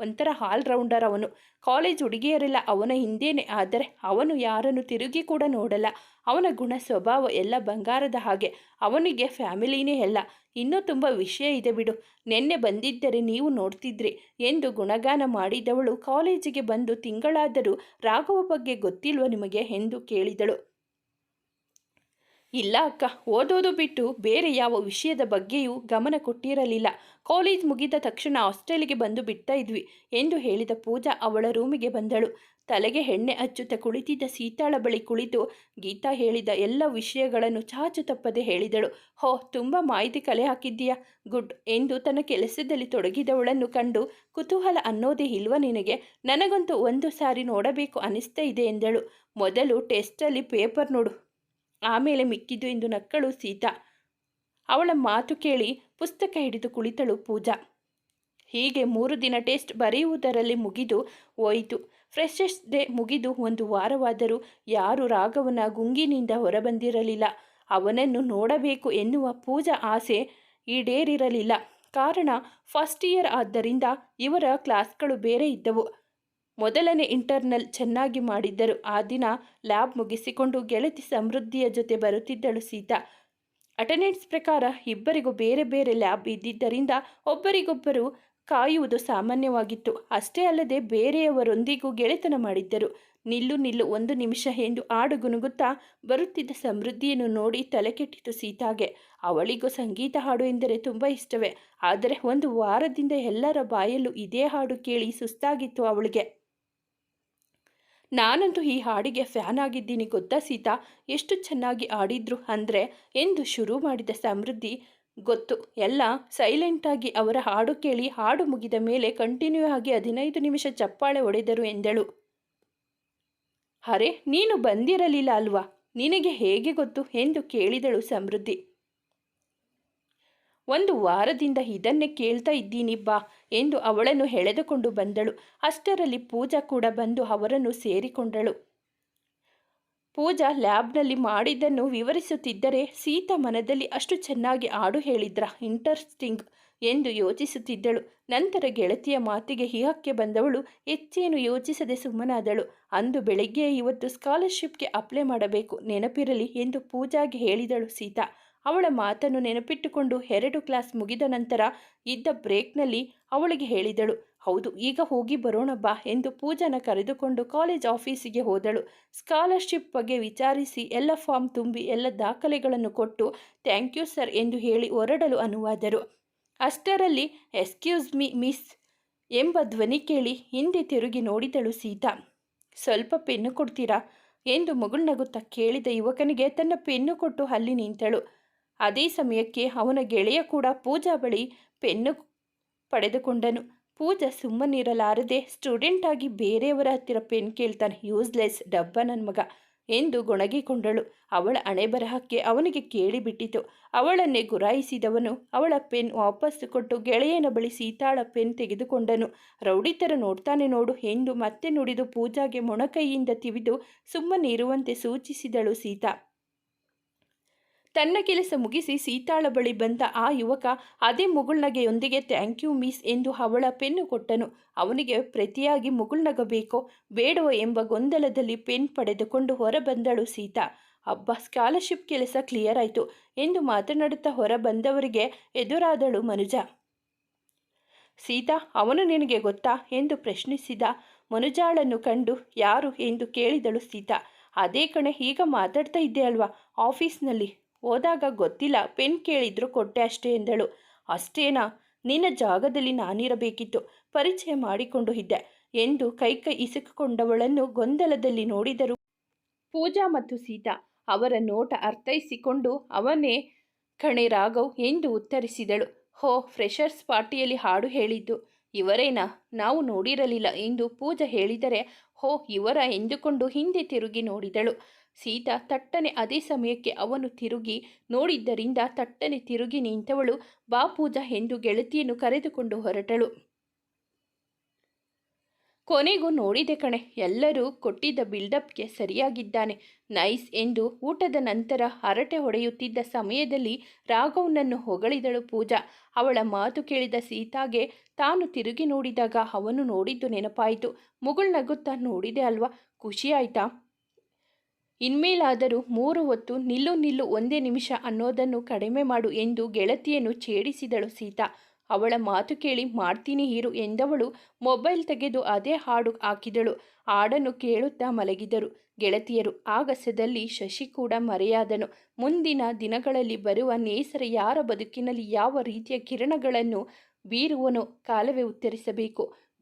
ಒಂಥರ ಆಲ್ ರೌಂಡರ್ ಅವನು. ಕಾಲೇಜ್ ಹುಡುಗಿಯರೆಲ್ಲ, ಅವನ ಹಿಂದೇನೆ. ಆದರೆ ಅವನು ಯಾರನ್ನು ತಿರುಗಿ ಕೂಡ ನೋಡಲ್ಲ. ಅವನ ಗುಣ ಸ್ವಭಾವ ಎಲ್ಲ ಬಂಗಾರದ ಹಾಗೆ. ಅವನಿಗೆ ಫ್ಯಾಮಿಲಿನೇ ಎಲ್ಲ ಇನ್ನೂ ತುಂಬ ವಿಷಯ ಇದೆ ಬಿಡು. ನಿನ್ನೆ ಬಂದಿದ್ದರೆ ನೀವು ನೋಡ್ತಿದ್ರಿ. ಎಂದು ಗುಣಗಾನ ಮಾಡಿದವಳು ಕಾಲೇಜಿಗೆ ಬಂದು ತಿಂಗಳಾದರೂ ರಾಘವ ಬಗ್ಗೆ ಗೊತ್ತಿಲ್ವ ನಿಮಗೆ ಎಂದು ಕೇಳಿದಳು. ಇಲ್ಲ ಅಕ್ಕ, ಓದೋದು ಬಿಟ್ಟು ಬೇರೆ ಯಾವ ವಿಷಯದ ಬಗ್ಗೆಯೂ ಗಮನ ಕೊಟ್ಟಿರಲಿಲ್ಲ. ಕಾಲೇಜ್ ಮುಗಿದ ತಕ್ಷಣ ಹಾಸ್ಟೆಲ್ಗೆ ಬಂದು ಬಿಡ್ತಾ ಇದ್ವಿ ಎಂದು ಹೇಳಿದ ಪೂಜಾ ಅವಳ ರೂಮಿಗೆ ಬಂದಳು. ತಲೆಗೆ ಎಣ್ಣೆ ಹಚ್ಚುತ್ತಾ ಕುಳಿತಿದ್ದ ಸೀತಾಳ ಬಳಿ ಕುಳಿತು ಗೀತಾ ಹೇಳಿದ ಎಲ್ಲ ವಿಷಯಗಳನ್ನು ಚಾಚು ತಪ್ಪದೆ ಹೇಳಿದಳು. ಹೋ, ತುಂಬ ಮಾಹಿತಿ ಕಲೆ ಹಾಕಿದ್ದೀಯಾ? ಗುಡ್. ಎಂದು ತನ್ನ ಕೆಲಸದಲ್ಲಿ ತೊಡಗಿದವಳನ್ನು ಕಂಡು ಕುತೂಹಲ ಅನ್ನೋದೇ ಇಲ್ವ ನಿನಗೆ? ನನಗಂತೂ ಒಂದು ಸಾರಿ ನೋಡಬೇಕು ಅನಿಸ್ತಾ ಇದೆ ಎಂದಳು. ಮೊದಲು ಟೆಸ್ಟಲ್ಲಿ ಪೇಪರ್ ನೋಡು. ಆಮೇಲೆ ಮಿಕ್ಕಿದ್ದು ಎಂದು ನಕ್ಕಳು ಸೀತಾ. ಅವಳ ಮಾತು ಕೇಳಿ ಪುಸ್ತಕ ಹಿಡಿದು ಕುಳಿತಳು ಪೂಜಾ. ಹೀಗೆ ಮೂರು ದಿನ ಟೆಸ್ಟ್ ಬರೆಯುವುದರಲ್ಲಿ ಮುಗಿದು ಹೋಯಿತು. ಫ್ರೆಶರ್ಸ್ ಡೇ ಮುಗಿದು ಒಂದು ವಾರವಾದರೂ ಯಾರು ರಾಘವನ ಗುಂಗಿನಿಂದ ಹೊರಬಂದಿರಲಿಲ್ಲ. ಅವನನ್ನು ನೋಡಬೇಕು ಎನ್ನುವ ಪೂಜಾ ಆಸೆ ಈಡೇರಿರಲಿಲ್ಲ. ಕಾರಣ ಫಸ್ಟ್ ಇಯರ್ ಆದ್ದರಿಂದ ಇವರ ಕ್ಲಾಸ್ಗಳು ಬೇರೆ ಇದ್ದವು. ಮೊದಲನೇ ಇಂಟರ್ನಲ್ ಚೆನ್ನಾಗಿ ಮಾಡಿದ್ದರು. ಆ ದಿನ ಲ್ಯಾಬ್ ಮುಗಿಸಿಕೊಂಡು ಗೆಳತಿ ಸಮೃದ್ಧಿಯ ಜೊತೆ ಬರುತ್ತಿದ್ದಳು ಸೀತಾ. ಅಟೆಂಡೆನ್ಸ್ ಪ್ರಕಾರ ಇಬ್ಬರಿಗೂ ಬೇರೆ ಬೇರೆ ಲ್ಯಾಬ್ ಇದ್ದಿದ್ದರಿಂದ ಒಬ್ಬರಿಗೊಬ್ಬರು ಕಾಯುವುದು ಸಾಮಾನ್ಯವಾಗಿತ್ತು. ಅಷ್ಟೇ ಅಲ್ಲದೆ ಬೇರೆಯವರೊಂದಿಗೂ ಗೆಳೆತನ ಮಾಡಿದ್ದರು. ನಿಲ್ಲು ನಿಲ್ಲು ಒಂದು ನಿಮಿಷ ಎಂದು ಆಡು ಗುನುಗುತ್ತಾ ಬರುತ್ತಿದ್ದ ಸಮೃದ್ಧಿಯನ್ನು ನೋಡಿ ತಲೆಕೆಟ್ಟಿತು ಸೀತಾಗೆ. ಅವಳಿಗೂ ಸಂಗೀತ ಹಾಡು ಎಂದರೆ ತುಂಬ ಇಷ್ಟವೇ. ಆದರೆ ಒಂದು ವಾರದಿಂದ ಎಲ್ಲರ ಬಾಯಲ್ಲೂ ಇದೇ ಹಾಡು ಕೇಳಿ ಸುಸ್ತಾಗಿತ್ತು ಅವಳಿಗೆ. ನಾನಂತೂ ಈ ಹಾಡಿಗೆ ಫ್ಯಾನ್ ಆಗಿದ್ದೀನಿ ಗೊತ್ತಾ ಸೀತಾ? ಎಷ್ಟು ಚೆನ್ನಾಗಿ ಆಡಿದ್ರು ಅಂದರೆ, ಎಂದು ಶುರು ಮಾಡಿದ ಸಮೃದ್ಧಿ ಗೊತ್ತು. ಎಲ್ಲ ಸೈಲೆಂಟಾಗಿ ಅವರ ಹಾಡು ಕೇಳಿ ಹಾಡು ಮುಗಿದ ಮೇಲೆ ಕಂಟಿನ್ಯೂ ಆಗಿ ಹದಿನೈದು ನಿಮಿಷ ಚಪ್ಪಾಳೆ ಹೊಡೆದರು ಎಂದಳು. ಅರೆ, ನೀನು ಬಂದಿರಲಿಲ್ಲ ಅಲ್ವಾ? ನಿನಗೆ ಹೇಗೆ ಗೊತ್ತು? ಎಂದು ಕೇಳಿದಳು ಸಮೃದ್ಧಿ. ಒಂದು ವಾರದಿಂದ ಇದನ್ನೇ ಕೇಳ್ತಾ ಇದ್ದೀನಿ ಬಾ ಎಂದು ಅವಳನ್ನು ಎಳೆದುಕೊಂಡು ಬಂದಳು. ಅಷ್ಟರಲ್ಲಿ ಪೂಜಾ ಕೂಡ ಬಂದು ಅವರನ್ನು ಸೇರಿಕೊಂಡಳು. ಪೂಜಾ ಲ್ಯಾಬ್ನಲ್ಲಿ ಮಾಡಿದ್ದನ್ನು ವಿವರಿಸುತ್ತಿದ್ದರೆ ಸೀತಾ ಮನದಲ್ಲಿ ಅಷ್ಟು ಚೆನ್ನಾಗಿ ಆಡು ಹೇಳಿದ್ರ? ಇಂಟರೆಸ್ಟಿಂಗ್ ಎಂದು ಯೋಚಿಸುತ್ತಿದ್ದಳು. ನಂತರ ಗೆಳತಿಯ ಮಾತಿಗೆ ಹಿಹಕ್ಕೆ ಬಂದವಳು, ಹೆಚ್ಚೇನು ಯೋಚಿಸದೆ ಸುಮ್ಮನಾದಳು. ಅಂದು ಬೆಳಗ್ಗೆ ಇವತ್ತು ಸ್ಕಾಲರ್ಶಿಪ್ಗೆ ಅಪ್ಲೈ ಮಾಡಬೇಕು, ನೆನಪಿರಲಿ ಎಂದು ಪೂಜಾಗೆ ಹೇಳಿದಳು ಸೀತಾ. ಅವಳ ಮಾತನ್ನು ನೆನಪಿಟ್ಟುಕೊಂಡು ಎರಡು ಕ್ಲಾಸ್ ಮುಗಿದ ನಂತರ ಇದ್ದ ಬ್ರೇಕ್ನಲ್ಲಿ ಅವಳಿಗೆ ಹೇಳಿದಳು ಹೌದು, ಈಗ ಹೋಗಿ ಬರೋಣ ಬಾ ಎಂದು ಪೂಜನ ಕರೆದುಕೊಂಡು ಕಾಲೇಜ್ ಆಫೀಸಿಗೆ ಹೋದಳು. ಸ್ಕಾಲರ್ಶಿಪ್ ಬಗ್ಗೆ ವಿಚಾರಿಸಿ ಎಲ್ಲ ಫಾರ್ಮ್ ತುಂಬಿ ಎಲ್ಲ ದಾಖಲೆಗಳನ್ನು ಕೊಟ್ಟು ಥ್ಯಾಂಕ್ ಯು ಸರ್ ಎಂದು ಹೇಳಿ ಹೊರಡಲು ಅನುವಾದರು. ಅಷ್ಟರಲ್ಲಿ ಎಸ್ಕ್ಯೂಸ್ ಮಿ ಮಿಸ್ ಎಂಬ ಧ್ವನಿ ಕೇಳಿ ಹಿಂದೆ ತಿರುಗಿ ನೋಡಿದಳು ಸೀತಾ. ಸ್ವಲ್ಪ ಪೆನ್ನು ಕೊಡ್ತೀರಾ? ಎಂದು ಮಗುಳ್ನಗುತ್ತಾ ಕೇಳಿದ ಯುವಕನಿಗೆ ತನ್ನ ಪೆನ್ನು ಕೊಟ್ಟು ಅಲ್ಲಿ ನಿಂತಳು. ಅದೇ ಸಮಯಕ್ಕೆ ಅವನ ಗೆಳೆಯ ಕೂಡ ಪೂಜಾ ಬಳಿ ಪೆನ್ನು ಪಡೆದುಕೊಂಡನು. ಪೂಜಾ ಸುಮ್ಮನಿರಲಾರದೆ ಸ್ಟೂಡೆಂಟ್ ಆಗಿ ಬೇರೆಯವರ ಹತ್ತಿರ ಪೆನ್ ಕೇಳ್ತಾನೆ. ಯೂಸ್ಲೆಸ್ ಡಬ್ಬ ನನ್ನ ಮಗ ಎಂದು ಗೊಣಗಿಕೊಂಡಳು. ಅವಳ ಹಣೆ ಬರಹಕ್ಕೆ ಅವನಿಗೆ ಕೇಳಿಬಿಟ್ಟಿತು ಅವಳನ್ನೇ ಗುರಾಯಿಸಿದವನು, ಅವಳ ಪೆನ್ ವಾಪಸ್ಸು ಕೊಟ್ಟು ಗೆಳೆಯನ ಬಳಿ ಸೀತಾಳ ಪೆನ್ ತೆಗೆದುಕೊಂಡನು. ರೌಡಿತರ ನೋಡ್ತಾನೆ ನೋಡು ಎಂದು ಮತ್ತೆ ನುಡಿದು ಪೂಜಾಗೆ ಮೊಣಕೈಯಿಂದ ತಿವಿದು ಸುಮ್ಮನಿರುವಂತೆ ಸೂಚಿಸಿದಳು ಸೀತಾ. ತನ್ನ ಕೆಲಸ ಮುಗಿಸಿ ಸೀತಾಳ ಬಳಿ ಬಂದ ಆ ಯುವಕ ಅದೇ ಮುಗುಳ್ನಗೆಯೊಂದಿಗೆ ಥ್ಯಾಂಕ್ ಯು ಮಿಸ್ ಎಂದು ಅವಳ ಪೆನ್ನು ಕೊಟ್ಟನು. ಅವನಿಗೆ ಪ್ರತಿಯಾಗಿ ಮುಗುಳ್ನಗ ಬೇಕೋ ಬೇಡವೋ ಎಂಬ ಗೊಂದಲದಲ್ಲಿ ಪೆನ್ ಪಡೆದುಕೊಂಡು ಹೊರಬಂದಳು ಸೀತಾ. ಅಬ್ಬ ಸ್ಕಾಲರ್ಶಿಪ್ ಕೆಲಸ ಕ್ಲಿಯರ್ ಆಯಿತು ಎಂದು ಮಾತನಾಡುತ್ತಾ ಹೊರ ಬಂದವರಿಗೆ ಎದುರಾದಳು ಮನುಜ. ಸೀತಾ, ಅವನು ನಿನಗೆ ಗೊತ್ತಾ ಎಂದು ಪ್ರಶ್ನಿಸಿದ ಮನುಜಾಳನ್ನು ಕಂಡು ಯಾರು ಎಂದು ಕೇಳಿದಳು ಸೀತಾ. ಅದೇ ಕಣೆ, ಈಗ ಮಾತಾಡ್ತಾ ಇದ್ದೆ ಅಲ್ವಾ? ಆಫೀಸ್ನಲ್ಲಿ ಹೋದಾಗ ಗೊತ್ತಿಲ್ಲ, ಪೆನ್ ಕೇಳಿದ್ರು ಕೊಟ್ಟೆ ಅಷ್ಟೇ ಎಂದಳು. ಅಷ್ಟೇನಾ? ನಿನ್ನ ಜಾಗದಲ್ಲಿ ನಾನಿರಬೇಕಿತ್ತು, ಪರಿಚಯ ಮಾಡಿಕೊಂಡು ಇದ್ದೆ ಎಂದು ಕೈ ಇಸುಕೊಂಡವಳನ್ನು ಗೊಂದಲದಲ್ಲಿ ನೋಡಿದರು ಪೂಜಾ ಮತ್ತು ಸೀತಾ ಅವರ ನೋಟ ಅರ್ಥೈಸಿಕೊಂಡು, ಅವನೇ ಕಣೆ ರಾಘವ್ ಎಂದು ಉತ್ತರಿಸಿದಳು. ಹೋ, ಫ್ರೆಷರ್ಸ್ ಪಾರ್ಟಿಯಲ್ಲಿ ಹಾಡು ಹೇಳಿದ್ದು ಇವರೇನಾ? ನಾವು ನೋಡಿರಲಿಲ್ಲ ಎಂದು ಪೂಜಾ ಹೇಳಿದರೆ, ಹೋ, ಇವರ ಎಂದುಕೊಂಡು ಹಿಂದೆ ತಿರುಗಿ ನೋಡಿದಳು. ಸೀತಾ ತಟ್ಟನೆ ಅದೇ ಸಮಯಕ್ಕೆ ಅವನು ತಿರುಗಿ ನೋಡಿದ್ದರಿಂದ ತಟ್ಟನೆ ತಿರುಗಿ ನಿಂತವಳು ಬಾ ಪೂಜಾ ಎಂದು ಗೆಳತಿಯನ್ನು ಕರೆದುಕೊಂಡು ಹೊರಟಳು. ಕೊನೆಗೂ ನೋಡಿದೆ ಕಣೆ, ಎಲ್ಲರೂ ಕೊಟ್ಟಿದ್ದ ಬಿಲ್ಡಪ್ಗೆ ಸರಿಯಾಗಿದ್ದಾನೆ. ನೈಸ್ ಎಂದು ಊಟದ ನಂತರ ಹರಟೆ ಹೊಡೆಯುತ್ತಿದ್ದ ಸಮಯದಲ್ಲಿ ರಾಘವ್ನನ್ನು ಹೊಗಳಿದಳು ಪೂಜಾ. ಅವಳ ಮಾತು ಕೇಳಿದ ಸೀತಾಗೆ ತಾನು ತಿರುಗಿ ನೋಡಿದಾಗ ಅವನು ನೋಡಿದ್ದು ನೆನಪಾಯಿತು. ಮುಗುಳ್ನಗುತ್ತಾ ನೋಡಿದೆ ಅಲ್ವಾ? ಖುಷಿಯಾಯ್ತಾ ಇನ್ಮೇಲಾದರೂ ಮೂರು ಹೊತ್ತು ನಿಲ್ಲು ನಿಲ್ಲು ಒಂದೇ ನಿಮಿಷ ಅನ್ನೋದನ್ನು ಕಡಿಮೆ ಮಾಡು ಎಂದು ಗೆಳತಿಯನ್ನು ಛೇಡಿಸಿದಳು ಸೀತಾ. ಅವಳ ಮಾತು ಕೇಳಿ, ಮಾಡ್ತೀನಿ ಹೀರು ಎಂದವಳು ಮೊಬೈಲ್ ತೆಗೆದು ಅದೇ ಹಾಡು ಹಾಕಿದಳು. ಹಾಡನ್ನು ಕೇಳುತ್ತಾ ಮಲಗಿದರು ಗೆಳತಿಯರು. ಆಗಸದಲ್ಲಿ ಶಶಿ ಕೂಡ ಮರೆಯಾದನು. ಮುಂದಿನ ದಿನಗಳಲ್ಲಿ ಬರುವ ನೇಸರ ಯಾರ ಬದುಕಿನಲ್ಲಿ ಯಾವ ರೀತಿಯ ಕಿರಣಗಳನ್ನು ಬೀರುವನು ಕಾಲವೇ ಉತ್ತರಿಸಬೇಕು.